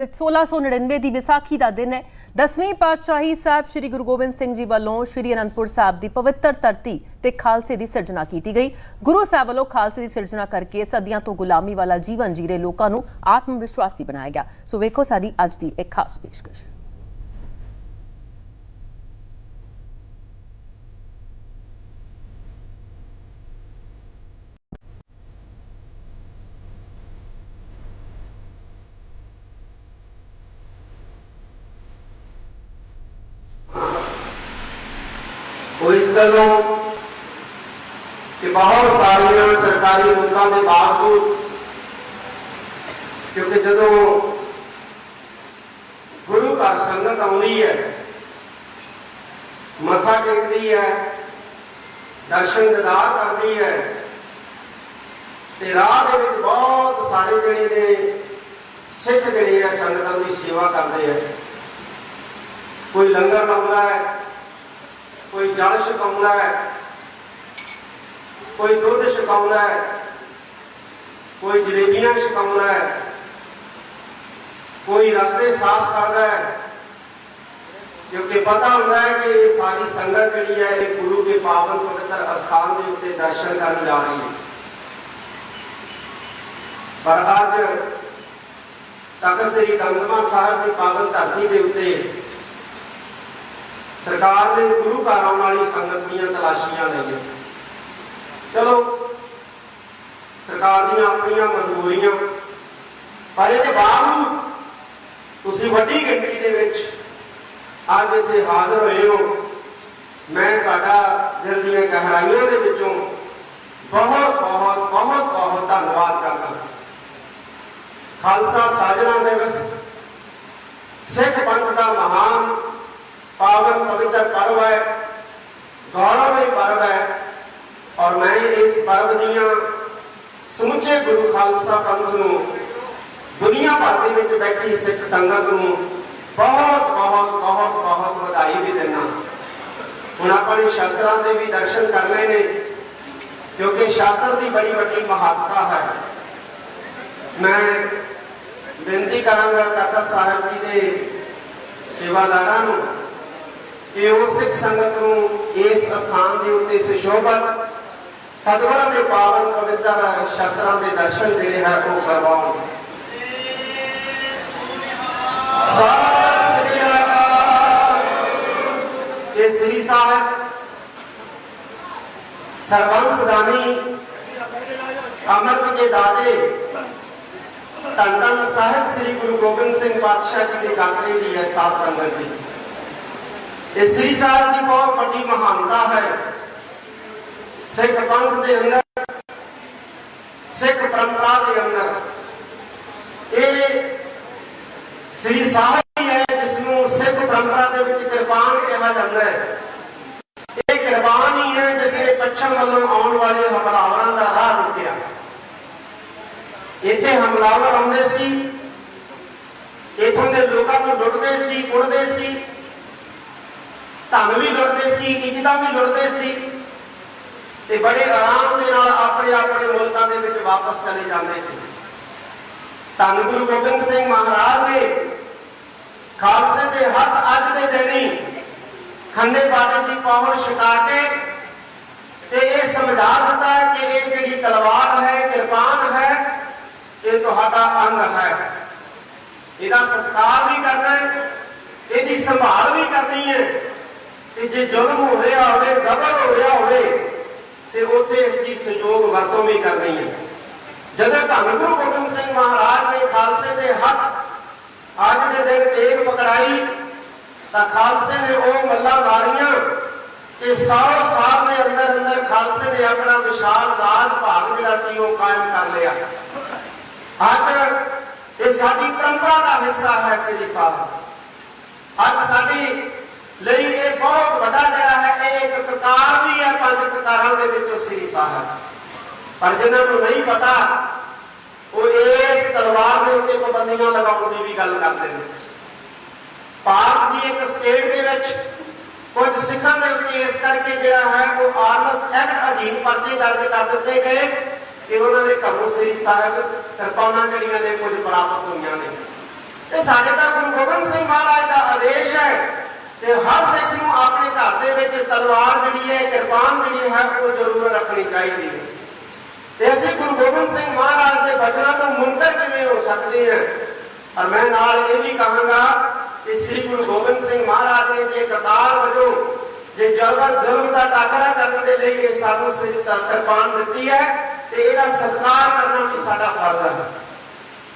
1699 ਦੀ ਵਿਸਾਖੀ ਦਾ ਦਿਨ ਹੈ। 10ਵੀਂ ਪਾਤਸ਼ਾਹੀ ਸਾਹਿਬ ਸ੍ਰੀ ਗੁਰੂ ਗੋਬਿੰਦ ਸਿੰਘ ਜੀ ਵੱਲੋਂ ਸ੍ਰੀ ਅਨੰਦਪੁਰ ਸਾਹਿਬ ਦੀ ਪਵਿੱਤਰ ਧਰਤੀ ਤੇ ਖਾਲਸੇ ਦੀ ਸਿਰਜਣਾ ਕੀਤੀ ਗਈ। ਗੁਰੂ ਸਾਹਿਬ ਵੱਲੋਂ ਖਾਲਸੇ ਦੀ ਸਿਰਜਣਾ ਕਰਕੇ ਸਦੀਆਂ ਤੋਂ ਗੁਲਾਮੀ ਵਾਲਾ ਜੀਵਨ ਜੀ ਰਹੇ ਲੋਕਾਂ ਨੂੰ ਆਤਮ ਵਿਸ਼ਵਾਸੀ ਬਣਾਇਆ ਗਿਆ। ਸੋ ਵੇਖੋ ਸਾਡੀ ਅੱਜ ਦੀ ਇੱਕ ਖਾਸ ਪੇਸ਼ਕਸ਼। ਉਹ ਇਸ ਗੱਲੋਂ ਕਿ ਬਹੁਤ ਸਾਰੀਆਂ ਸਰਕਾਰੀ ਲੋਕਾਂ ਦੇ ਬਾਵਜੂਦ, ਕਿਉਂਕਿ ਜਦੋਂ ਗੁਰੂ ਘਰ ਸੰਗਤ ਆਉਂਦੀ ਹੈ, ਮੱਥਾ ਟੇਕਦੀ ਹੈ, ਦਰਸ਼ਨ ਦਿਦਾਰ ਕਰਦੀ ਹੈ, ਤੇ ਰਾਹ ਦੇ ਵਿੱਚ ਬਹੁਤ ਸਾਰੇ ਜਿਹੜੇ ਨੇ ਸਿੱਖ ਜਿਹੜੇ ਆ ਸੰਗਤਾਂ ਦੀ ਸੇਵਾ ਕਰਦੇ ਆ। ਕੋਈ ਲੰਗਰ ਲਾਉਂਦਾ ਹੈ ਕੋਈ ਜਲ ਛਕਾਉਂਦਾ ਹੈ, ਕੋਈ ਦੁੱਧ ਛਕਾਉਂਦਾ ਹੈ, ਕੋਈ ਜਲੇਬੀਆਂ ਛਕਾਉਂਦਾ ਹੈ, ਕੋਈ ਰਸਤੇ ਸਾਫ਼ ਕਰਦਾ ਹੈ, ਕਿਉਂਕਿ ਪਤਾ ਹੁੰਦਾ ਹੈ ਕਿ ਇਹ ਸਾਰੀ ਸੰਗਤ ਜਿਹੜੀ ਹੈ, ਇਹ ਗੁਰੂ ਦੇ ਪਾਵਨ ਪਵਿੱਤਰ ਅਸਥਾਨ ਦੇ ਉੱਤੇ ਦਰਸ਼ਨ ਕਰਨ ਜਾ ਰਹੀ ਹੈ। ਪਰ ਅੱਜ ਤਖਤ ਸ੍ਰੀ ਦਮਦਮਾ ਸਾਹਿਬ ਦੀ ਪਾਵਨ ਧਰਤੀ ਦੇ ਉੱਤੇ ਸਰਕਾਰ ਨੇ ਗੁਰੂ ਘਰ ਆਉਣ ਵਾਲੀ ਸੰਗਤ ਦੀਆਂ ਤਲਾਸ਼ੀਆਂ ਲਈਆਂ ਚਲੋ, ਸਰਕਾਰ ਦੀਆਂ ਆਪਣੀਆਂ ਮਜਬੂਰੀਆਂ, ਪਰ ਇਹਦੇ ਬਾਵਜੂਦ ਤੁਸੀਂ ਵੱਡੀ ਗਿਣਤੀ ਦੇ ਵਿੱਚ ਅੱਜ ਇੱਥੇ ਹਾਜ਼ਰ ਹੋਏ ਹੋ। ਮੈਂ ਤੁਹਾਡਾ ਦਿਲ ਦੀਆਂ ਗਹਿਰਾਈਆਂ ਦੇ ਵਿੱਚੋਂ ਬਹੁਤ ਬਹੁਤ ਬਹੁਤ ਬਹੁਤ ਧੰਨਵਾਦ ਕਰਦਾ। ਖਾਲਸਾ ਸਾਜਣਾ ਦਿਵਸ, ਸਿੱਖ ਪੰਥ ਦਾ ਮਹਾਨ ਪਾਵਨ ਪਵਿੱਤਰ ਪਰਵ ਹੈ, ਗੌਰਵਮਈ ਪਰਵ ਹੈ ਔਰ ਮੈਂ ਇਸ ਪਰਵ ਦੀਆਂ ਸਮੁੱਚੇ ਗੁਰੂ ਖਾਲਸਾ ਪੰਥ ਨੂੰ, ਦੁਨੀਆ ਭਰ ਦੇ ਵਿੱਚ ਬੈਠੀ ਸਿੱਖ ਸੰਗਤ ਨੂੰ ਬਹੁਤ ਬਹੁਤ ਬਹੁਤ ਬਹੁਤ ਵਧਾਈ ਵੀ ਦਿੰਦਾ। ਹੁਣ ਆਪਾਂ ਨੇ ਸ਼ਾਸਤਰਾਂ ਦੇ ਵੀ ਦਰਸ਼ਨ ਕਰਨੇ ਨੇ, ਕਿਉਂਕਿ ਸ਼ਾਸਤਰ ਦੀ ਬੜੀ ਵੱਡੀ ਮਹੱਤਤਾ ਹੈ। ਮੈਂ ਬੇਨਤੀ ਕਰਾਂਗਾ ਤਖਤ ਸਾਹਿਬ ਜੀ ਦੇ ਸੇਵਾਦਾਰਾਂ ਨੂੰ ਕਿ ਉਹ ਸਿੱਖ ਸੰਗਤ ਨੂੰ ਇਸ ਸਥਾਨ ਦੇ ਉੱਤੇ ਸੁਸ਼ੋਭਤ ਸਤਿਗੁਰਾਂ ਦੇ ਪਾਵਨ ਪਵਿੱਤਰ ਸ਼ਸਤਰਾਂ ਦੇ ਦਰਸ਼ਨ ਜਿਹੜੇ ਹੈ ਉਹ ਕਰਵਾਉਣ। ਸਤਿ ਸ੍ਰੀ ਅਕਾਲ। ਇਹ ਸ੍ਰੀ ਸਾਹਿਬ, ਸਰਬੰਸ ਦਾਨੀ, ਅਮਰਤ ਕੇ ਦਾਤੇ, ਧੰਨ ਧੰਨ ਸਾਹਿਬ ਸ੍ਰੀ ਗੁਰੂ ਗੋਬਿੰਦ ਸਿੰਘ ਪਾਤਸ਼ਾਹ ਜੀ ਦੇ ਗਾਤਰੇ ਦੀ ਹੈ ਸਾਧ ਸੰਗਤ ਦੀ ਇਹ ਸ੍ਰੀ ਸਾਹਿਬ ਦੀ ਬਹੁਤ ਵੱਡੀ ਮਹਾਨਤਾ ਹੈ। ਸਿੱਖ ਪੰਥ ਦੇ ਅੰਦਰ, ਸਿੱਖ ਪਰੰਪਰਾ ਦੇ ਅੰਦਰ, ਇਹ ਸ੍ਰੀ ਸਾਹਿਬ ਹੀ ਹੈ ਜਿਸ ਨੂੰ ਸਿੱਖ ਪਰੰਪਰਾ ਦੇ ਵਿੱਚ ਕਿਰਪਾਨ ਕਿਹਾ ਜਾਂਦਾ ਹੈ। ਇਹ ਕਿਰਪਾਨ ਹੀ ਹੈ ਜਿਸ ਨੇ ਪੱਛਮ ਵੱਲੋਂ ਆਉਣ ਵਾਲੇ ਹਮਲਾਵਰਾਂ ਦਾ ਰਾਹ ਰੁਕਿਆ। ਇੱਥੇ ਹਮਲਾਵਰ ਆਉਂਦੇ ਸੀ, ਇਥੋਂ ਦੇ ਲੋਕਾਂ ਨੂੰ ਲੁੱਟਦੇ ਸੀ ਕੁੱਟਦੇ ਸੀ ਧਨ ਵੀ ਲੁੱਟਦੇ ਸੀ, ਇੱਜ਼ਤਾਂ ਵੀ ਲੁੱਟਦੇ ਸੀ। ਤੇ ਬੜੇ ਆਰਾਮ ਦੇ ਨਾਲ ਆਪਣੇ ਆਪਣੇ ਮੁਲਕਾਂ ਦੇ ਵਿੱਚ ਵਾਪਸ ਚਲੇ ਜਾਂਦੇ ਸੀ। ਧੰਨ ਗੁਰੂ ਗੋਬਿੰਦ ਸਿੰਘ ਮਹਾਰਾਜ ਨੇ ਖਾਲਸੇ ਦੇ ਹੱਥ ਅੱਜ ਦੇ ਦਿਨ ਹੀ ਖੰਡੇ ਬਾਟੇ ਦੀ ਪਹੁੰਚ ਛਕਾ ਕੇ ਤੇ ਇਹ ਸਮਝਾ ਦਿੱਤਾ ਕਿ ਇਹ ਜਿਹੜੀ ਤਲਵਾਰ ਹੈ, ਕਿਰਪਾਨ ਹੈ, ਇਹ ਤੁਹਾਡਾ ਅੰਗ ਹੈ। ਇਹਦਾ ਸਤਿਕਾਰ ਵੀ ਕਰਨਾ ਹੈ, ਇਹਦੀ ਸੰਭਾਲ ਵੀ ਕਰਨੀ ਹੈ। ਤੇ ਜੇ ਜ਼ੁਲਮ ਹੋ ਰਿਹਾ ਹੋਵੇ, ਜ਼ਬਰ ਹੋ ਰਿਹਾ ਹੋਵੇ, ਤੇ ਉੱਥੇ ਇਸ ਦੀ ਸਹਿਯੋਗ ਵਰਤੋਂ ਵੀ ਕਰਨੀ ਹੈ। ਜਦੋਂ ਧੰਨ ਗੁਰੂ ਗੋਬਿੰਦ ਸਿੰਘ ਮਹਾਰਾਜ ਨੇ ਖਾਲਸੇ ਦੇ ਹੱਥ ਅੱਜ ਦੇ ਦਿਨ ਤੇਗ ਪਕੜਾਈ, ਤਾਂ ਖਾਲਸੇ ਨੇ ਉਹ ਮੱਲਾਂ ਮਾਰੀਆਂ ਕਿ 100 ਸਾਲ ਦੇ ਅੰਦਰ ਅੰਦਰ ਖਾਲਸੇ ਨੇ ਆਪਣਾ ਵਿਸ਼ਾਲ ਰਾਜ ਭਾਗ ਜਿਹੜਾ ਸੀ ਉਹ ਕਾਇਮ ਕਰ ਲਿਆ। ਅੱਜ ਇਹ ਸਾਡੀ ਪਰੰਪਰਾ ਦਾ ਹਿੱਸਾ ਹੈ ਸ੍ਰੀ ਸਾਹਿਬ। ਅੱਜ ਸਾਡੀ ਲਈ ਇਹ ਬਹੁਤ ਵੱਡਾ ਜਿਹੜਾ ਹੈ, ਇਹ ਇੱਕ ਕਕਾਰ ਵੀ ਹੈ, ਪੰਜ ਕਕਾਰਾਂ ਦੇ ਵਿੱਚੋਂ ਸ੍ਰੀ ਸਾਹਿਬ। ਪਰ ਜਿਨ੍ਹਾਂ ਨੂੰ ਨਹੀਂ ਪਤਾ, ਉਹ ਇਸ ਤਲਵਾਰ ਦੇ ਉੱਤੇ ਪਾਬੰਦੀਆਂ ਲਗਾਉਣ ਦੀ ਵੀ ਗੱਲ ਕਰਦੇ ਨੇ। ਭਾਰਤ ਦੀ ਇੱਕ ਸਟੇਟ ਦੇ ਵਿੱਚ ਕੁਝ ਸਿੱਖਾਂ ਦੇ ਉੱਤੇ ਇਸ ਕਰਕੇ ਜਿਹੜਾ ਹੈ, ਉਹ ਆਰਮਸ ਐਕਟ ਅਧੀਨ ਪਰਚੇ ਦਰਜ ਕਰ ਦਿੱਤੇ ਗਏ ਕਿ ਉਹਨਾਂ ਦੇ ਘਰੋਂ ਸ੍ਰੀ ਸਾਹਿਬ ਕਿਰਪਾਨਾਂ ਜਿਹੜੀਆਂ ਨੇ ਕੁਝ ਪ੍ਰਾਪਤ ਹੋਈਆਂ ਨੇ। ਤੇ ਸਾਡੇ ਤਾਂ ਗੁਰੂ ਗੋਬਿੰਦ ਸਿੰਘ ਮਹਾਰਾਜ ਦਾ ਆਦੇਸ਼ ਹੈ ਤੇ ਹਰ ਸਿੱਖ ਨੂੰ ਆਪਣੇ ਘਰ ਦੇ ਵਿੱਚ ਤਲਵਾਰ ਜਿਹੜੀ ਹੈ, ਕਿਰਪਾਨ ਜਿਹੜੀ ਹੈ, ਉਹ ਜ਼ਰੂਰ ਰੱਖਣੀ ਚਾਹੀਦੀ ਹੈ। ਤੇ ਅਸੀਂ ਗੁਰੂ ਗੋਬਿੰਦ ਸਿੰਘ ਮਹਾਰਾਜ ਦੇ ਬਚਨਾਂ ਤੋਂ ਮੁਨਕਰ ਕਿਵੇਂ ਹੋ ਸਕਦੇ ਹਾਂ? ਔਰ ਮੈਂ ਨਾਲ ਇਹ ਵੀ ਕਹਾਂਗਾ ਕਿ ਸ੍ਰੀ ਗੁਰੂ ਗੋਬਿੰਦ ਸਿੰਘ ਮਹਾਰਾਜ ਨੇ ਜੇ ਕਤਾਰ ਵਜੋਂ ਜੇ ਜ਼ਬਰ ਜ਼ੁਲਮ ਦਾ ਟਾਕਰਾ ਕਰਨ ਦੇ ਲਈ ਇਹ ਸਾਨੂੰ ਸ੍ਰੀ ਕਿਰਪਾਨ ਦਿੱਤੀ ਹੈ, ਤੇ ਇਹਦਾ ਸਤਿਕਾਰ ਕਰਨਾ ਵੀ ਸਾਡਾ ਫਰਜ਼ ਹੈ।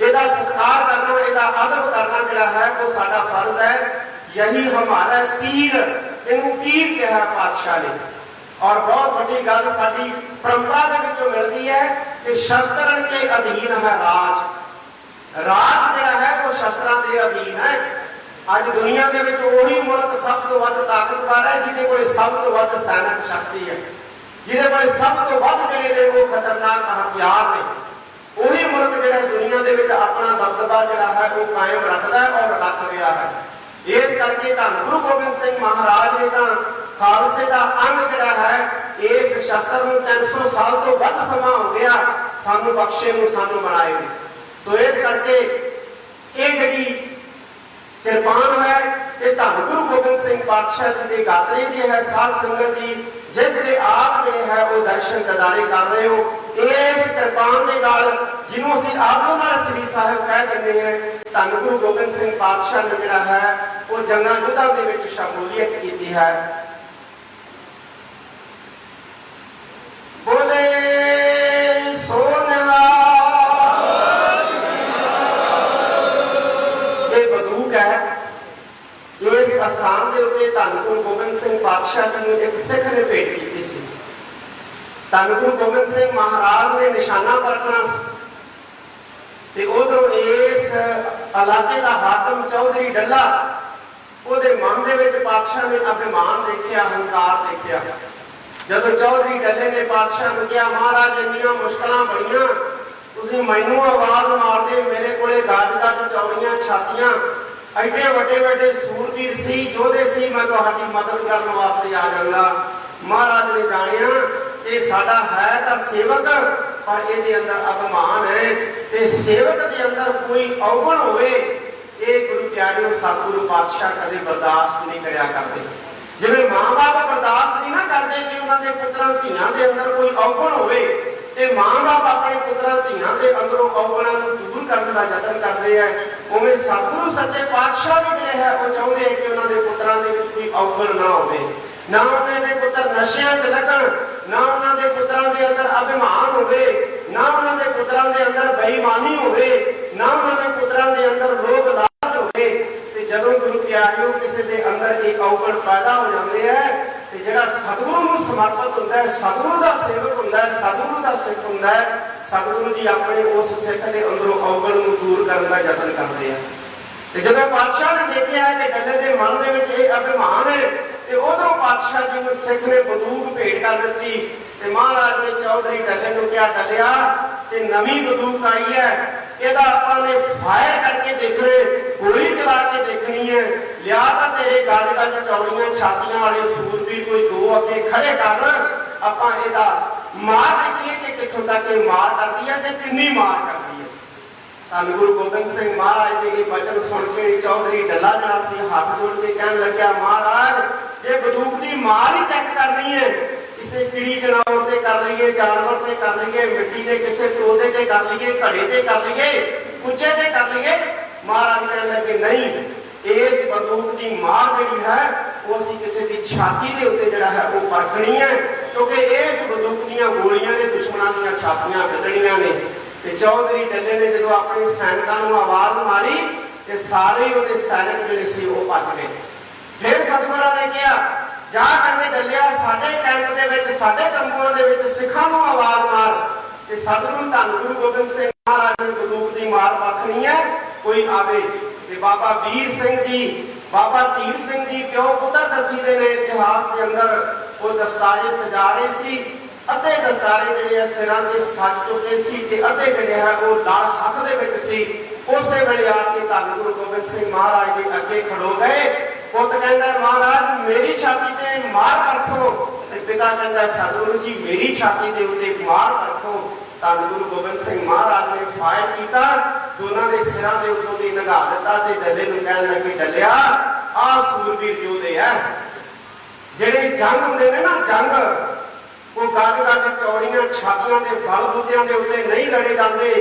ਇਹਦਾ ਸਤਿਕਾਰ ਕਰਨਾ, ਇਹਦਾ ਅਦਬ ਕਰਨਾ ਜਿਹੜਾ ਹੈ, ਉਹ ਸਾਡਾ ਫਰਜ਼ ਹੈ। ਯਹੀ ਹਮਾਰਾ ਪੀਰ ਇਹਨੂੰ ਪੀਰ ਕਿਹਾ ਪਾਤਸ਼ਾਹ ਨੇ ਔਰ ਬਹੁਤ ਵੱਡੀ ਗੱਲ ਸਾਡੀ ਪਰੰਪਰਾ ਦੇ ਵਿੱਚੋਂ ਮਿਲਦੀ ਹੈ ਕਿ ਸ਼ਸਤਰਨ ਦੇ ਅਧੀਨ ਹੈ ਰਾਜ ਰਾਜ ਜਿਹੜਾ ਹੈ ਉਹ ਸ਼ਸਤਰਾਂ ਦੇ ਅਧੀਨ ਹੈ ਅੱਜ ਦੁਨੀਆ ਦੇ ਵਿੱਚ ਉਹੀ ਮੁਲਕ ਸਭ ਤੋਂ ਵੱਧ ਤਾਕਤਵਰ ਹੈ ਜਿਹਦੇ ਕੋਲ ਸਭ ਤੋਂ ਵੱਧ ਸੈਨਿਕ ਸ਼ਕਤੀ ਹੈ ਜਿਹਦੇ ਕੋਲ ਸਭ ਤੋਂ ਵੱਧ ਜਿਹੜੇ ਨੇ ਉਹ ਖਤਰਨਾਕ ਹਥਿਆਰ ਨੇ ਉਹੀ ਮੁਲਕ ਜਿਹੜਾ ਦੁਨੀਆ ਦੇ ਵਿੱਚ ਆਪਣਾ ਦਬਦਬਾ ਜਿਹੜਾ ਹੈ ਉਹ ਕਾਇਮ ਰੱਖਦਾ ਹੈ ਔਰ ਰੱਖ ਰਿਹਾ ਹੈ ਇਸ ਕਰਕੇ ਤਾਂ ਗੁਰੂ ਗੋਬਿੰਦ ਸਿੰਘ ਮਹਾਰਾਜ ਨੇ ਤਾਂ ਖਾਲਸੇ ਦਾ ਅੰਗ ਜਿਹੜਾ ਹੈ, ਇਸ ਸ਼ਸਤਰ ਨੂੰ 300 ਸਾਲ ਤੋਂ ਵੱਧ ਸਮਾਂ ਹੋ ਗਿਆ, ਸਾਨੂੰ ਬਖਸ਼ੇ ਨੂੰ ਸਾਨੂੰ ਬਣਾਏ ਨੂੰ। ਸੋ ਇਸ ਕਰਕੇ ਇਹ ਜਿਹੜੀ ਕਿਰਪਾਨ ਹੈ, ਇਹ ਧੰਨ ਗੁਰੂ ਗੋਬਿੰਦ ਸਿੰਘ ਪਾਤਸ਼ਾਹ ਜੀ ਦੇ ਗਾਤਰੇ ਦੀ ਹੈ। ਸਾਧ ਸੰਗਤ ਜੀ, ਜਿਸ ਦੇ ਆਪ ਜਿਹੜੇ ਹੈ, ਉਹ ਦਰਸ਼ਨ ਕਦਾਰੇ ਕਰ ਰਹੇ ਹੋ। ਇਸ ਕਿਰਪਾਨ ਦੇ ਨਾਲ ਜਿਹਨੂੰ ਅਸੀਂ ਆਪੋ ਨਾਲ ਸ੍ਰੀ ਸਾਹਿਬ ਕਹਿ ਦਿੰਦੇ ਹਾਂ, ਧੰਨ ਗੁਰੂ ਗੋਬਿੰਦ ਸਿੰਘ ਪਾਤਸ਼ਾਹ ਨੇ ਜਿਹੜਾ ਹੈ, ਉਹ ਜੰਗਾਂ ਯੁੱਧਾਂ ਦੇ ਵਿੱਚ ਸ਼ਮੂਲੀਅਤ ਕੀਤੀ ਹੈ। ਬੋਲੇ ਸੋਨਿਆ ਇਹ ਬੰਦੂਕ ਹੈ ਇਸ ਸਥਾਨ ਦੇ ਉੱਤੇ ਧੰਨ ਗੁਰੂ ਗੋਬਿੰਦ ਸਿੰਘ ਪਾਤਸ਼ਾਹ ਜੀ ਨੂੰ ਇੱਕ ਸਿੱਖ ਨੇ ਭੇਟ ਕੀਤੀ ਸੀ ਧੰਨ ਗੁਰੂ ਗੋਬਿੰਦ ਸਿੰਘ ਮਹਾਰਾਜ ਨਿਸ਼ਾਨਾ ਪਰਖਣਾ ਸੀ। ਤੇ ਉਧਰੋਂ ਇਸ ਇਲਾਕੇ ਦਾ ਹਾਕਮ ਚੌਧਰੀ ਡੱਲਾ ਉਹਦੇ ਮਨ ਦੇ ਵਿੱਚ ਪਾਤਸ਼ਾਹ ਨੇ ਅਭਿਮਾਨ ਦੇਖਿਆ, ਹੰਕਾਰ ਦੇਖਿਆ। ਜਦੋਂ ਚੌਧਰੀ ਡੱਲੇ ਨੇ ਪਾਤਸ਼ਾਹ ਨੂੰ ਕਿਹਾ, ਮਹਾਰਾਜ, ਇੰਨੀਆਂ ਮੁਸ਼ਕਲਾਂ ਬੜੀਆਂ। ਤੁਸੀਂ ਮੈਨੂੰ ਆਵਾਜ਼ ਮਾਰਦੇ, ਮੇਰੇ ਕੋਲੇ ਗੱਜ ਗੱਜ ਚੌੜੀਆਂ ਛਾਤੀਆਂ। ਐਡੇ ਵੱਡੇ ਵੱਡੇ ਸੂਰਬੀਰ ਸੀ, ਯੋਧੇ ਸੀ, ਮੈਂ ਤੁਹਾਡੀ ਮਦਦ ਕਰਨ ਵਾਸਤੇ ਆ ਜਾਂਦਾ। ਮਹਾਰਾਜ ਨੇ ਜਾਣਿਆ, ਇਹ ਸਾਡਾ ਹੈ ਤਾਂ ਸੇਵਕ। ਪਰ ਇਹਦੇ ਅੰਦਰ ਅਭਿਮਾਨ ਹੈ ਤੇ ਸੇਵਕ ਦੇ ਅੰਦਰ ਕੋਈ ਔਗਣ ਹੋਵੇ, ਇਹ ਗੁਰੂ ਪਿਆਰਿਓ ਸਤਿਗੁਰੂ ਪਾਤਸ਼ਾਹ ਕਦੇ ਬਰਦਾਸ਼ਤ ਨਹੀਂ ਕਰਿਆ ਕਰਦੇ। ਜਿਵੇਂ ਮਾਂ-ਬਾਪ ਬਰਦਾਸ਼ਤ ਨਹੀਂ ਨਾ ਕਰਦੇ ਕਿ ਉਹਨਾਂ ਦੇ ਪੁੱਤਰਾਂ ਧੀਆਂ ਦੇ ਅੰਦਰ ਕੋਈ ਔਗਣ ਹੋਵੇ, ਤੇ ਮਾਂ-ਬਾਪ ਆਪਣੇ ਪੁੱਤਰਾਂ ਧੀਆਂ ਦੇ ਅੰਦਰੋਂ ਔਗਣਾਂ ਨੂੰ ਦੂਰ ਕਰਨ ਦਾ ਯਤਨ ਕਰਦੇ ਆ, ਉਵੇਂ ਸਤਿਗੁਰੂ ਸੱਚੇ ਪਾਤਸ਼ਾਹ ਵੀ ਜਿਹੜੇ ਹੈ, ਉਹ ਚਾਹੁੰਦੇ ਆ ਕਿ ਉਹਨਾਂ ਦੇ ਪੁੱਤਰਾਂ ਦੇ ਵਿੱਚ ਕੋਈ ਔਗਣ ਨਾ ਹੋਵੇ। ਨਾ ਉਹਨਾਂ ਦੇ ਪੁੱਤਰ ਨਸ਼ਿਆਂ 'ਚ ਲੱਗਣ, ਨਾ ਉਹਨਾਂ ਦੇ ਪੁੱਤਰਾਂ ਦੇ ਅੰਦਰ ਅਭਿਮਾਨ ਹੋਵੇ, ਨਾ ਉਹਨਾਂ ਦੇ ਪੁੱਤਰਾਂ ਦੇ ਅੰਦਰ ਬੇਈਮਾਨੀ ਹੋਵੇ, ਨਾ ਉਹਨਾਂ ਦੇ ਪੁੱਤਰਾਂ ਦੇ ਅੰਦਰ ਲੋਭ ਲਾਲਚ ਹੋਵੇ, ਤੇ ਜਦੋਂ ਗੁਰੂ ਪਿਆਰਿਓ ਕਿਸੇ ਦੇ ਅੰਦਰ ਇਹ ਔਗਣ ਪੈਦਾ ਹੋ ਜਾਂਦੇ ਹੈ ਤੇ ਜਿਹੜਾ ਸਤਿਗੁਰੂ ਨੂੰ ਸਮਰਪਿਤ ਹੁੰਦਾ ਹੈ, ਸਤਿਗੁਰੂ ਦਾ ਸੇਵਕ ਹੁੰਦਾ ਹੈ, ਸਤਿਗੁਰੂ ਦਾ ਸਿੱਖ ਹੁੰਦਾ ਹੈ, ਸਤਿਗੁਰੂ ਜੀ ਆਪਣੇ ਉਸ ਸਿੱਖ ਦੇ ਅੰਦਰੋਂ ਔਗਣ ਨੂੰ ਦੂਰ ਕਰਨ ਦਾ ਯਤਨ ਕਰਦੇ ਆ। ਤੇ ਜਦੋਂ ਪਾਤਸ਼ਾਹ ਨੇ ਦੇਖਿਆ ਕਿ ਡੱਲੇ ਦੇ ਮਨ ਦੇ ਵਿੱਚ ਇਹ ਅਭਿਮਾਨ ਹੈ ਤੇ ਉਧਰੋਂ ਪਾਤਸ਼ਾਹ ਜੀ ਨੂੰ ਸਿੱਖ ਨੇ ਬੰਦੂਕ ਭੇਟ ਕਰ ਦਿੱਤੀ ਤੇ ਮਹਾਰਾਜ ਨੇ ਚੌਧਰੀ ਡੱਲੇ ਨੂੰ ਕਿਹਾ, ਡੱਲਿਆ ਤੇ ਨਵੀਂ ਬੰਦੂਕ ਆਈ ਹੈ, ਇਹਦਾ ਆਪਾਂ ਨੇ ਫਾਇਰ ਕਰਕੇ ਦੇਖਣੇ ਗੋਲੀ ਚਲਾ ਕੇ ਦੇਖਣੀ ਹੈ। ਲਿਆ ਤਾਂ ਤੇਰੇ ਗੱਜ ਗੱਜ ਚੌੜੀਆਂ ਛਾਤੀਆਂ ਵਾਲੇ ਸੂਰਬੀਰ ਕੋਈ ਦੋ ਅੱਗੇ ਖੜੇ ਕਰ ਆਪਾਂ ਇਹਦਾ ਮਾਰ ਦੇਖੀਏ ਕਿ ਕਿੱਥੋਂ ਤੱਕ ਇਹ ਮਾਰ ਕਰਦੀ ਹੈ ਤੇ ਕਿੰਨੀ ਮਾਰ ਕਰਦੀ ਹੈ। ਧੰਨ ਗੁਰੂ ਗੋਬਿੰਦ ਸਿੰਘ ਮਹਾਰਾਜ ਦੇ ਇਹ ਬਚਨ ਸੁਣ ਕੇ ਚੌਧਰੀ ਡੱਲਾ ਜਿਹੜਾ ਸੀ, ਹੱਥ ਜੋੜ ਕੇ ਕਹਿਣ ਲੱਗਿਆ, ਮਹਾਰਾਜ, ਜੇ ਬੰਦੂਕ ਦੀ ਮਾਰ ਹੀ ਚੈੱਕ ਕਰਨੀ ਹੈ ਕਿਸੇ ਚਿੜੀ ਜਨਾਵਰ ਤੇ ਕਰ ਲਈਏ, ਜਾਨਵਰ ਤੇ ਕਰ ਲਈਏ, ਮਿੱਟੀ ਦੇ ਕਿਸੇ ਤੋਦੇ ਤੇ ਕਰ ਲਈਏ, ਘੜੇ ਤੇ ਕਰ ਲਈਏ ਕੁੱਚੇ ਤੇ ਕਰ ਲਈਏ, ਮਹਾਰਾਜ ਕਹਿਣ ਲੱਗੇ, ਨਹੀਂ, ਇਸ ਬੰਦੂਕ ਦੀ ਮਾਰ ਜਿਹੜੀ ਹੈ, ਉਹ ਅਸੀਂ ਕਿਸੇ ਦੀ ਛਾਤੀ ਦੇ ਉੱਤੇ ਜਿਹੜਾ ਹੈ, ਉਹ ਪਰਖਣੀ ਹੈ, ਕਿਉਂਕਿ ਇਸ ਬੰਦੂਕ ਦੀਆਂ ਗੋਲੀਆਂ ਨੇ, ਦੁਸ਼ਮਣਾਂ ਦੀਆਂ ਛਾਤੀਆਂ ਕੱਢਣੀਆਂ ਨੇ ਤੇ ਚੌਧਰੀ ਡੱਲੇ ਨੇ ਜਦੋਂ ਆਪਣੇ ਸੈਨਿਕਾਂ ਨੂੰ ਆਵਾਜ਼ ਮਾਰੀ ਤੇ ਸਾਰੇ ਉਹਦੇ ਸੈਨਿਕ ਜਿਹੜੇ ਸੀ ਉਹ ਭੱਜ ਗਏ। ਫਿਰ ਸਤਿਗੁਰਾਂ ਨੇ ਕਿਹਾ, ਜਾ ਕਹਿੰਦੇ ਡੱਲਿਆ, ਸਾਡੇ ਕੈਂਪ ਦੇ ਵਿੱਚ, ਸਾਡੇ ਤੰਬੂਆਂ ਦੇ ਵਿੱਚ ਸਿੱਖਾਂ ਨੂੰ ਆਵਾਜ਼ ਮਾਰ। ਤੇ ਸਤਿਗੁਰੂ ਧੰਨ ਗੁਰੂ ਗੋਬਿੰਦ ਸਿੰਘ ਮਹਾਰਾਜ ਨੇ ਬੰਦੂਕ ਦੀ ਮਾਰ ਪੱਖਣੀ ਹੈ, ਕੋਈ ਆਵੇ। ਤੇ ਬਾਬਾ ਵੀਰ ਸਿੰਘ ਜੀ, ਬਾਬਾ ਧੀਰ ਸਿੰਘ ਜੀ, ਪਿਓ ਪੁੱਤਰ ਦਸੀਦੇ ਨੇ ਇਤਿਹਾਸ ਦੇ ਅੰਦਰ ਉਹ ਦਸਤਾਰੇ ਸਜਾ ਰਹੇ ਸੀ। ਅੱਧੇ ਦਸਤਾਰੇ ਜਿਹੜੇ ਆ ਸਿਰਾਂ ਤੇ ਸੱਜ ਚੁੱਕੇ ਸੀ ਤੇ ਅੱਧੇ ਜਿਹੜੇ ਆ ਉਹ ਲੜ ਹੱਥ ਦੇ ਵਿੱਚ ਸੀ। ਉਸੇ ਵੇਲੇ ਆ ਕੇ ਧੰਨ ਗੁਰੂ ਗੋਬਿੰਦ ਸਿੰਘ ਮਹਾਰਾਜ ਦੇ ਅੱਗੇ ਖੜੋ ਗਏ। ਪੁੱਤ ਕਹਿੰਦਾ, ਮਹਾਰਾਜ, ਮੇਰੀ ਛਾਤੀ ਤੇ ਮਾਰ ਪਰਖੋ ਤੇ ਪਿਤਾ ਕਹਿੰਦਾ, ਸਤਿਗੁਰੂ ਜੀ, ਮੇਰੀ ਛਾਤੀ ਦੇ ਉੱਤੇ ਮਾਰ ਪਰਖੋ ਧੰਨ ਗੁਰੂ ਗੋਬਿੰਦ ਸਿੰਘ ਮਹਾਰਾਜ ਨੇ ਫਾਇਰ ਕੀਤਾ। ਦੋਨਾਂ ਦੇ ਸਿਰਾਂ ਦੇ ਉੱਤੋਂ ਦੀ ਲੰਘਾ ਦਿੱਤਾ ਤੇ ਡੱਲੇ ਨੂੰ ਕਹਿਣ ਲੱਗੇ, ਡੱਲਿਆ ਆ ਸੂਰਬੀਰ ਯੋਧੇ ਆ, ਜਿਹੜੇ ਜੰਗ ਹੁੰਦੇ ਨੇ ਨਾ, ਜੰਗ ਉਹ ਗੱਡ ਗੱਡ ਚੌੜੀਆਂ ਛਾਤੀਆਂ ਦੇ ਬਲ ਬੁੱਧਿਆਂ ਦੇ ਉੱਤੇ ਨਹੀਂ ਲੜੇ ਜਾਂਦੇ,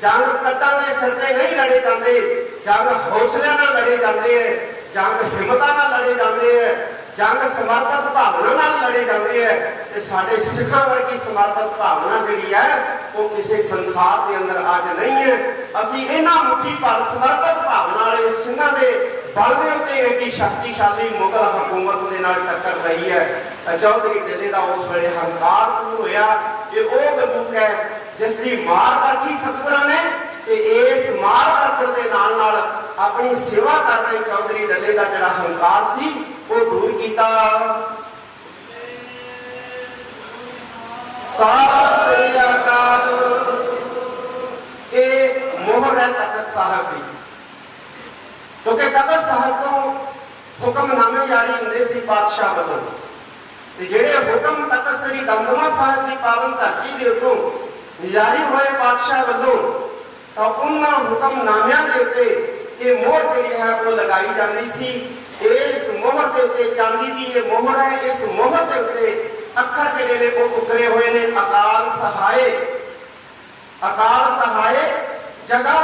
ਜੰਗ ਕੱਟਾਂ ਦੇ ਸਿਰ ਤੇ ਨਹੀਂ ਲੜੇ ਜਾਂਦੇ, ਜੰਗ ਹੌਸਲਿਆਂ ਨਾਲ ਲੜੇ ਜਾਂਦੇ ਐ, ਜੰਗ ਹਿੰਮਤਾਂ ਨਾਲ ਲੜੇ ਜਾਂਦੇ ਐ। ਜੰਗ ਸਮਰਪਿਤ ਭਾਵਨਾ ਨਾਲ ਲੜੇ ਜਾਂਦੇ ਹੈ ਤੇ ਸਾਡੇ ਸਿੱਖਾਂ ਵਰਗੀ ਸਮਰਪਿਤ ਭਾਵਨਾ ਜਿਹੜੀ ਹੈ, ਉਹ ਕਿਸੇ ਸੰਸਾਰ ਦੇ ਅੰਦਰ ਅੱਜ ਨਹੀਂ ਹੈ। ਅਸੀਂ ਇਹਨਾਂ ਮੁਖੀ ਭਰ ਸਮਰਪਿਤ ਭਾਵਨਾ ਵਾਲੇ ਸਿੰਘਾਂ ਦੇ ਬਲ ਦੇ ਉੱਤੇ ਏਡੀ ਸ਼ਕਤੀਸ਼ਾਲੀ ਮੁਗਲ ਹਕੂਮਤ ਦੇ ਨਾਲ ਟੱਕਰ ਰਹੀ ਹੈ। ਚੌਧਰੀ ਢਿੱਲੇ ਦਾ ਉਸ ਵੇਲੇ ਹੰਕਾਰ ਸ਼ੁਰੂ ਹੋਇਆ ਇਹ ਉਹ ਬੰਦੂਕ ਹੈ ਜਿਸ ਦੀ ਮਾਰ ਪਰਖੀ ਸਤਿਗੁਰਾਂ ਨੇ ਤੇ ਇਸ ਮਾਲ ਰੱਖਣ ਦੇ ਨਾਲ ਨਾਲ ਆਪਣੀ ਸੇਵਾ ਕਰ ਰਹੇ ਚੌਧਰੀ ਡੱਲੇ ਦਾ ਜਿਹੜਾ ਹੰਕਾਰ ਸੀ, ਉਹ ਦੂਰ ਕੀਤਾ। ਸਤਿ ਸ੍ਰੀ ਅਕਾਲ। ਇਹ ਮੋਹਰ ਹੈ ਤਖਤ ਸਾਹਿਬ ਦੀ। ਕਿਉਂਕਿ ਤਖਤ ਸਾਹਿਬ ਤੋਂ ਹੁਕਮਨਾਮੇ ਜਾਰੀ ਹੁੰਦੇ ਸੀ ਪਾਤਸ਼ਾਹ ਵੱਲੋਂ। ਤੇ ਜਿਹੜੇ ਹੁਕਮ ਤਖਤ ਸ੍ਰੀ ਦਮਦਮਾ ਸਾਹਿਬ ਦੀ ਪਾਵਨ ਧਰਤੀ ਦੇ ਉੱਤੋਂ ਜਾਰੀ ਹੋਏ ਪਾਤਸ਼ਾਹ ਵੱਲੋਂ ਤਾਂ ਉਹਨਾਂ ਹੁਕਮਨਾਮਿਆਂ ਦੇ ਉੱਤੇ ਇਹ ਮੋਹਰ ਜਿਹੜੀ ਹੈ ਉਹ ਲਗਾਈ ਜਾਂਦੀ ਸੀ। ਇਸ ਮੋਹਰ ਦੇ ਉੱਤੇ ਚਾਂਦੀ ਦੀ ਇਹ ਮੋਹਰ ਹੈ। ਇਸ ਮੋਹਰ ਦੇ ਉੱਤੇ ਅੱਖਰ ਜਿਹੜੇ ਨੇ ਉਹ ਉਕਰੇ ਹੋਏ ਨੇ। ਅਕਾਲ ਸਹਾਏ। ਅਕਾਲ ਸਹਾਏ ਜਗ੍ਹਾ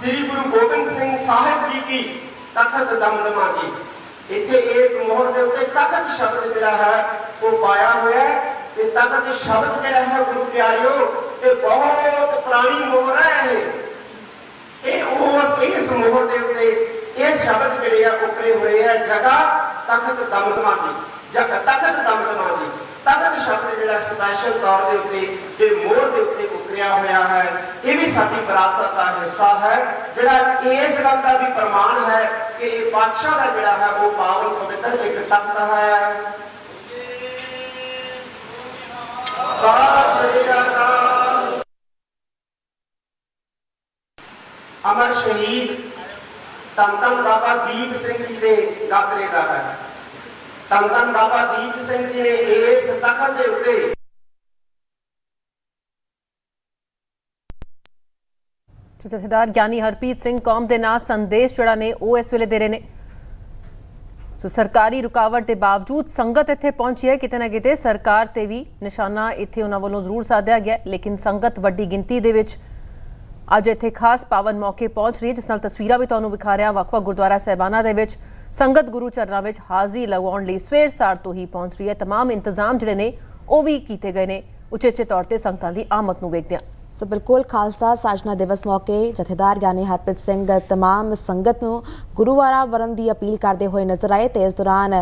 ਸ੍ਰੀ ਗੁਰੂ ਗੋਬਿੰਦ ਸਿੰਘ ਸਾਹਿਬ ਜੀ ਕੀ ਤਖਤ ਦਮਦਮਾ ਜੀ। ਇੱਥੇ ਇਸ ਮੋਹਰ ਦੇ ਉੱਤੇ ਤਖਤ ਸ਼ਬਦ ਜਿਹੜਾ ਹੈ ਉਹ ਪਾਇਆ ਹੋਇਆ ਹੈ। ਤੇ ਤਖਤ ਸ਼ਬਦ ਜਿਹੜਾ ਹੈ ਗੁਰੂ ਪਿਆਰਿਓ, ਇਹ ਬਹੁਤ ਪੁਰਾਣੀ ਮੋਹਰ ਹੈ ਇਹ ਉਸ ਇਸ ਮੋਹਰ ਦੇ ਉੱਤੇ, ਇਹ ਸ਼ਬਦ ਜਿਹੜੇ ਆ ਉਕਰੇ ਹੋਏ ਆ, ਜਗ੍ਹਾ, ਤਖਤ ਦਮਦਮਾ ਜੀ ਜਗ ਤਖਤ ਦਮਦਮਾ ਜੀ ਤਖਤ ਸ਼ਬਦ ਜਿਹੜਾ ਸਪੈਸ਼ਲ ਤੌਰ ਦੇ ਉੱਤੇ ਇਹ ਮੋਹਰ ਦੇ ਉੱਤੇ ਉਕਰਿਆ ਹੋਇਆ ਹੈ। ਇਹ ਵੀ ਸਾਡੀ ਵਿਰਾਸਤ ਦਾ ਹਿੱਸਾ ਹੈ। ਜਿਹੜਾ ਇਸ ਗੱਲ ਦਾ ਵੀ ਪ੍ਰਮਾਣ ਹੈ ਕਿ ਇਹ ਪਾਤਸ਼ਾਹ ਦਾ ਜਿਹੜਾ ਹੈ, ਉਹ ਪਾਵਨ ਪਵਿੱਤਰ ਇੱਕ ਤਖਤ ਹੈ। ਸਤਿ ਸ੍ਰੀ ਅਮਰ ਸ਼ਹੀਦ ਧੰਨ ਬਾਬਾ ਦੀਪ ਸਿੰਘ ਜੀ ਦੇ ਗਾਤਰੇ ਦਾ ਹੈ। ਧੰਨ ਬਾਬਾ ਦੀਪ ਸਿੰਘ ਜੀ ਨੇ ਇਸ ਤਖਤ ਦੇ ਉੱਤੇ ਜਥੇਦਾਰ ਗਿਆਨੀ ਹਰਪ੍ਰੀਤ ਸਿੰਘ ਕੌਮ ਦੇ ਨਾਂ ਸੰਦੇਸ਼ ਜਿਹੜਾ ਨੇ, ਉਹ ਇਸ ਵੇਲੇ ਦੇ ਰਹੇ ਨੇ। ਸੋ ਸਰਕਾਰੀ ਰੁਕਾਵਟ ਦੇ ਬਾਵਜੂਦ ਸੰਗਤ ਇੱਥੇ ਪਹੁੰਚੀ ਹੈ, ਕਿਤੇ ਨਾ ਕਿਤੇ ਸਰਕਾਰ ਤੇ ਵੀ ਨਿਸ਼ਾਨਾ ਇੱਥੇ ਉਹਨਾਂ ਵੱਲੋਂ ਜ਼ਰੂਰ ਸਾਧਿਆ ਗਿਆ ਲੇਕਿਨ ਸੰਗਤ ਵੱਡੀ ਗਿਣਤੀ ਦੇ ਵਿੱਚ ਅੱਜ ਇੱਥੇ ਖਾਸ ਪਾਵਨ ਮੌਕੇ ਪਹੁੰਚ ਰਹੀ ਹੈ ਜਿਸ ਨਾਲ ਤਸਵੀਰਾਂ ਵੀ ਤੁਹਾਨੂੰ ਵਿਖਾ ਰਿਹਾ ਵੱਖ-ਵੱਖ ਗੁਰਦੁਆਰਾ ਸਹਿਬਾਨਾਂ ਦੇ ਵਿੱਚ ਸੰਗਤ ਗੁਰੂ ਚਰਨਾਂ ਵਿੱਚ ਹਾਜ਼ਰੀ ਲਗਾਉਣ ਲਈ ਸਵੇਰ ਸਾਰ ਤੋਂ ਹੀ ਪਹੁੰਚ ਰਹੀ ਹੈ तमाम ਇੰਤਜ਼ਾਮ ਜਿਹੜੇ ਨੇ ਉਹ ਵੀ ਕੀਤੇ ਗਏ ਨੇ ਉਚੇਚੇ ਤੌਰ ਤੇ ਸੰਗਤਾਂ ਦੀ ਆਮਦ ਨੂੰ ਵੇਖਦਿਆਂ ਸੋ ਬਿਲਕੁਲ ਖਾਲਸਾ ਸਾਜਨਾ ਦਿਵਸ ਮੌਕੇ ਜਥੇਦਾਰ ਗਿਆਨੀ ਹਰਪ੍ਰੀਤ ਸਿੰਘ तमाम ਸੰਗਤ ਨੂੰ ਗੁਰੂਵਾਰਾ ਵਰਨ ਦੀ ਅਪੀਲ ਕਰਦੇ ਹੋਏ ਨਜ਼ਰ ਆਏ ਤੇ ਇਸ ਦੌਰਾਨ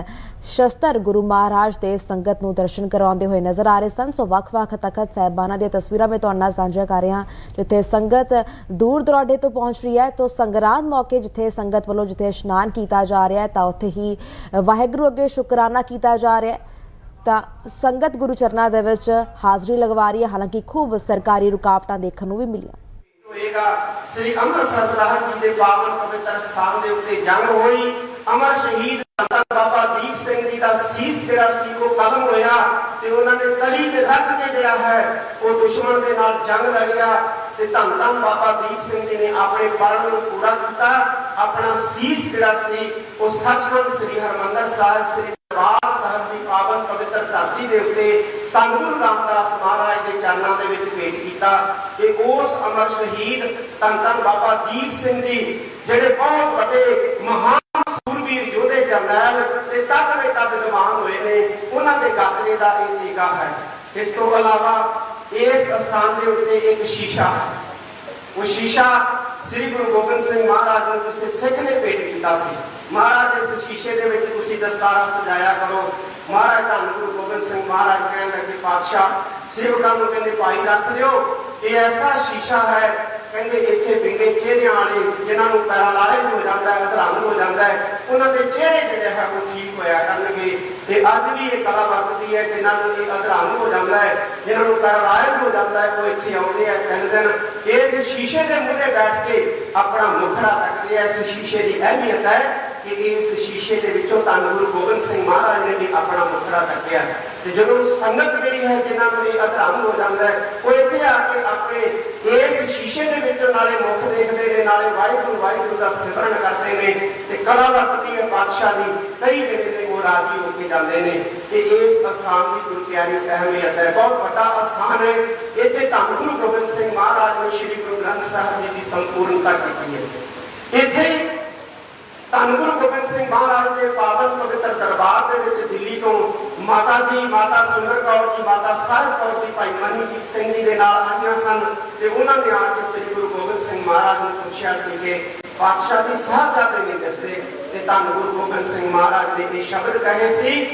ਸ਼ਸਤਰ ਗੁਰੂ ਮਹਾਰਾਜ ਦੇ ਸੰਗਤ ਨੂੰ ਦਰਸ਼ਨ ਕਰਵਾਉਂਦੇ ਹੋਏ ਨਜ਼ਰ ਆ ਰਹੇ ਸਨ ਸੋ ਵੱਖ-ਵੱਖ ਤਖਤ ਸਾਹਿਬਾਨਾਂ ਦੀਆਂ ਤਸਵੀਰਾਂ ਮੈਂ ਤੁਹਾਡੇ ਨਾਲ ਸਾਂਝਾ ਕਰ ਰਿਹਾ ਜਿੱਥੇ ਸੰਗਤ ਦੂਰ ਦਰਾਡੇ ਤੋਂ ਪਹੁੰਚ ਰਹੀ ਹੈ ਤੋਂ ਸੰਗਰਾਂਦ ਮੌਕੇ ਜਿੱਥੇ ਸੰਗਤ ਵੱਲੋਂ ਜਿੱਥੇ ਇਸ਼ਨਾਨ ਕੀਤਾ ਜਾ ਰਿਹਾ ਹੈ ਤਾਂ ਉੱਥੇ ਹੀ ਵਾਹਿਗੁਰੂ ਅੱਗੇ ਸ਼ੁਕਰਾਨਾ ਕੀਤਾ ਜਾ ਰਿਹਾ ਹੈ ਤਾਂ ਸੰਗਤ ਗੁਰੂ ਚਰਨਾਂ ਦੇ ਵਿੱਚ ਹਾਜ਼ਰੀ ਲਗਵਾ ਰਹੀ ਹੈ। ਹਾਲਾਂਕਿ ਖੂਬ ਸਰਕਾਰੀ ਰੁਕਾਵਟਾਂ ਦੇਖਣ ਨੂੰ ਵੀ ਮਿਲੀਆਂ। ਹੋਏਗਾ। ਸ੍ਰੀ ਅੰਮ੍ਰਿਤਸਰ ਸਾਹਿਬ ਜੀ ਦੇ ਪਾਵਨ ਪਵਿੱਤਰ ਸਥਾਨ ਦੇ ਉੱਤੇ ਜੰਗ ਹੋਈ। ਅਮਰ ਸ਼ਹੀਦ ਬਾਬਾ ਦੀਪ ਸਿੰਘ ਜੀ ਦਾ ਸੀਸ ਜਿਹੜਾ ਸੀ, ਉਹ ਕਲਮ ਹੋਇਆ ਤੇ ਉਹਨਾਂ ਨੇ ਤਲੀ ਤੇ ਰੱਖ ਕੇ ਜਿਹੜਾ ਹੈ, ਉਹ ਦੁਸ਼ਮਣ ਦੇ ਨਾਲ ਜੰਗ ਲੜਿਆ। ਤੇ ਧੰਨ ਧੰਨ ਬਾਬਾ ਦੀਪ ਸਿੰਘ ਜੀ ਨੇ ਆਪਣੇ ਪਰਮ ਨੂੰ ਪੂਰਾ ਕੀਤਾ। ਆਪਣਾ ਸੀਸ ਜਿਹੜਾ ਸੀ, ਉਹ ਸੱਚਖੰਡ ਸ੍ਰੀ ਹਰਮੰਦਰ ਸਾਹਿਬ, ਸ੍ਰੀ ਦਰਬਾਰ ਸਾਹਿਬ ਦੀ ਪਾਵਨ ਪਵਿੱਤਰ ਧਰਤੀ ਦੇ ਉੱਤੇ ਧੰਨ ਰਾਮਦਾਸ ਮਹਾਰਾਜ ਦੇ ਚਰਨਾਂ ਦੇ ਵਿੱਚ ਭੇਟ ਕੀਤਾ। ਕਿ ਉਸ ਅਮਰ ਸ਼ਹੀਦ ਧੰਨ ਧੰਨ ਬਾਬਾ ਦੀਪ ਸਿੰਘ ਜੀ, ਜਿਹੜੇ ਬਹੁਤ ਵੱਡੇ ਮਹਾਨ ਸੂਰਬੀਰ ਯੋਧੇ ਜਰਨੈਲ ਤੇ ਤੱਕ ਬੇਟਾ ਵਿਦਵਾਨ ਹੋਏ ਨੇ, ਉਹਨਾਂ ਦੇ ਗਾਤਰੇ ਦਾ ਇਹ ਤੀਗਾ ਹੈ। ਇਸ ਤੋਂ ਇਲਾਵਾ ਇਸ ਅਸਥਾਨ ਦੇ ਉੱਤੇ ਇੱਕ ਸ਼ੀਸ਼ਾ ਹੈ। ਉਹ ਸ਼ੀਸ਼ਾ ਸ੍ਰੀ ਗੁਰੂ ਗੋਬਿੰਦ ਸਿੰਘ ਮਹਾਰਾਜ ਨੂੰ ਕਿਸੇ ਸਿੱਖ ਨੇ ਭੇਟ ਕੀਤਾ ਸੀ। ਮਹਾਰਾਜ, ਇਸ ਸ਼ੀਸ਼ੇ ਦੇ ਵਿੱਚ ਤੁਸੀਂ ਦਸਤਾਰਾ ਸਜਾਇਆ ਕਰੋ। ਮਹਾਰਾਜ, ਧੰਨ ਗੁਰੂ ਗੋਬਿੰਦ ਸਿੰਘ ਮਹਾਰਾਜ ਕਹਿਣ ਲੱਗੇ, ਪਾਤਸ਼ਾਹ, ਸੇਵਕਾਂ ਨੂੰ ਕਹਿੰਦੇ, ਭਾਈ, ਰੱਖ ਲਿਓ ਇਹ ਐਸਾ ਸ਼ੀਸ਼ਾ ਹੈ, ਕਹਿੰਦੇ, ਇੱਥੇ ਵਿੰਗੇ ਚਿਹਰਿਆਂ ਵਾਲੇ, ਜਿਨ੍ਹਾਂ ਨੂੰ ਪੈਰਾਲਾਈਜ਼ ਹੋ ਜਾਂਦਾ ਹੈ ਅਧਰੰਗ ਹੋ ਜਾਂਦਾ ਹੈ, ਉਹਨਾਂ ਦੇ ਚਿਹਰੇ ਜਿਹੜੇ ਹੈ, ਉਹ ਠੀਕ ਹੋਇਆ ਕਰਨਗੇ। ਤੇ ਅੱਜ ਵੀ ਇਹ ਕਲਾ ਵਰਤਦੀ ਹੈ, ਜਿਨ੍ਹਾਂ ਨੂੰ ਇਹ ਅਧਰੰਗ ਹੋ ਜਾਂਦਾ ਹੈ ਜਿਹਨਾਂ ਨੂੰ ਪੈਰਾਲਾਈਜ਼ ਹੋ ਜਾਂਦਾ ਹੈ, ਉਹ ਇੱਥੇ ਆਉਂਦੇ ਆ ਤਿੰਨ ਦਿਨ। ਇਸ ਸ਼ੀਸ਼ੇ ਦੇ ਮੂਹਰੇ ਬੈਠ ਕੇ ਆਪਣਾ ਮੁਖੜਾ ਤੱਕਦੇ ਆ ਇਸ ਸ਼ੀਸ਼ੇ ਦੀ ਅਹਿਮੀਅਤ ਹੈ ਕਿ ਇਸ ਸ਼ੀਸ਼ੇ ਦੇ ਵਿੱਚੋਂ ਧੰਨ ਗੁਰੂ ਗੋਬਿੰਦ ਸਿੰਘ ਮਹਾਰਾਜ ਨੇ ਵੀ ਆਪਣਾ ਮੁਖੜਾ ਤੱਕਿਆ ਤੇ ਜਦੋਂ ਸੰਗਤ ਜਿਹੜੀ ਹੈ, ਜਿਨ੍ਹਾਂ ਨੂੰ ਇਹ ਅਧਰੰਗ ਹੋ ਜਾਂਦਾ ਹੈ, ਉਹ ਇੱਥੇ ਆ ਕੇ ਆਪਣੇ ਇਸ ਸ਼ੀਸ਼ੇ ਦੇ ਵਿੱਚੋਂ ਨਾਲੇ ਮੁਖ ਦੇਖਦੇ ਨੇ, ਨਾਲੇ ਵਾਹਿਗੁਰੂ ਵਾਹਿਗੁਰੂ ਦਾ ਸਿਮਰਨ ਕਰਦੇ ਨੇ। ਤੇ ਕਲਾ ਵਰਤਦੀ ਹੈ ਪਾਤਸ਼ਾਹ ਦੀ। ਕਈ ਜਿਹੜੇ ਨੇ ਰਾਜੀ ਹੋ ਕੇ ਜਾਂਦੇ ਨੇ। ਤੇ ਇਸ ਅਸਥਾਨ ਦੀ ਗੁਰੂ ਪਿਆਰੀ ਅਹਿਮੀਅਤ ਹੈ। ਬਹੁਤ ਵੱਡਾ ਅਸਥਾਨ ਹੈ। ਇੱਥੇ ਧੰਨ ਗੁਰੂ ਗੋਬਿੰਦ ਸਿੰਘ ਮਹਾਰਾਜ ਨੇ ਸ੍ਰੀ ਗੁਰੂ ਗ੍ਰੰਥ ਸਾਹਿਬ ਜੀ ਦੀ ਸੰਪੂਰਨਤਾ ਕੀਤੀ ਹੈ। ਇੱਥੇ ਧੰਨ ਗੁਰੂ ਗੋਬਿੰਦ ਸਿੰਘ ਮਹਾਰਾਜ ਦੇ ਪਾਵਨ ਪਵਿੱਤਰ ਦਰਬਾਰ ਦੇ ਵਿੱਚ ਦਿੱਲੀ ਤੋਂ ਮਾਤਾ ਜੀ, ਮਾਤਾ ਸੁੰਦਰ ਕੌਰ ਜੀ, ਮਾਤਾ ਸਾਹਿਬ ਕੌਰ ਜੀ, ਭਾਈ ਮਨੀਜੀਤ ਸਿੰਘ ਜੀ ਦੇ ਨਾਲ ਆਈਆਂ ਸਨ ਤੇ ਉਹਨਾਂ ਨੇ ਆ ਕੇ ਸ੍ਰੀ ਗੁਰੂ ਗੋਬਿੰਦ ਸਿੰਘ ਮਹਾਰਾਜ ਨੂੰ ਪੁੱਛਿਆ ਸੀ ਕਿ ਪਾਤਸ਼ਾਹ ਦੀ ਸਾਹਿਬਜ਼ਾਦੇ ਨੇ ਕਿਸਦੇ ਤੇ ਧੰਨ ਗੁਰੂ ਗੋਬਿੰਦ ਸਿੰਘ ਮਹਾਰਾਜ ਨੇ ਇਹ ਸ਼ਬਦ ਕਹੇ ਸੀ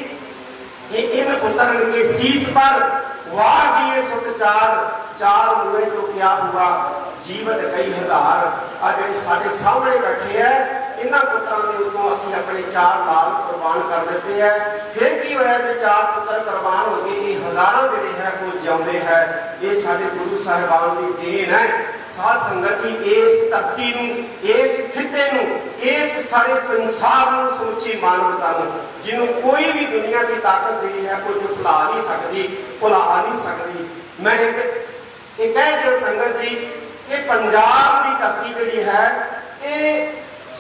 ਕਿ ਇਨ ਉਤਰਨ ਕੇ ਸੀਸ ਪਰ, ਵਾਹ ਦੀਏ ਸੁਤ ਚਾਰ ਚਾਰ ਮੂਏ ਤੋਂ ਕਿਆ ਹੁਆ? ਜੀਵਨ ਕਈ ਹਜ਼ਾਰ ਆ ਜਿਹੜੇ ਸਾਡੇ ਸਾਹਮਣੇ ਬੈਠੇ ਐ, ਇਹਨਾਂ ਪੁੱਤਰਾਂ ਦੇ ਉੱਤੋਂ ਅਸੀਂ ਆਪਣੇ ਚਾਰ ਲਾਲ ਕੁਰਬਾਨ ਕਰ ਦਿੱਤੇ ਐ। ਫਿਰ ਕੀ ਹੋਇਆ ਕਿ ਚਾਰ ਪੁੱਤਰ ਕੁਰਬਾਨ ਹੋ ਗਏ ਕਿ ਹਜ਼ਾਰਾਂ ਜਿਹੜੇ ਹੈ, ਉਹ ਜਿਉਂਦੇ ਹੈ? ਇਹ ਸਾਡੇ ਗੁਰੂ ਸਾਹਿਬਾਨ ਦੀ ਦੇਣ ਹੈ ਸਾਧ ਸੰਗਤ ਜੀ, ਇਸ ਧਰਤੀ ਨੂੰ, ਇਸ ਖਿੱਤੇ ਨੂੰ, ਇਸ ਸਾਰੇ ਸੰਸਾਰ ਨੂੰ ਸਮੁੱਚੀ ਮਾਨਵਤਾ ਨੂੰ, ਜਿਹਨੂੰ ਕੋਈ ਵੀ ਦੁਨੀਆ ਦੀ ਤਾਕਤ ਜਿਹੜੀ ਹੈ, ਕੁਝ ਭੁਲਾ ਨਹੀਂ ਸਕਦੀ, ਭੁਲਾ ਨਹੀਂ ਸਕਦੀ। ਮੈਂ ਇੱਕ ਇਹ ਕਹਿ ਰਿਹਾ ਸੰਗਤ ਜੀ ਕਿ ਪੰਜਾਬ ਦੀ ਧਰਤੀ ਜਿਹੜੀ ਹੈ, ਇਹ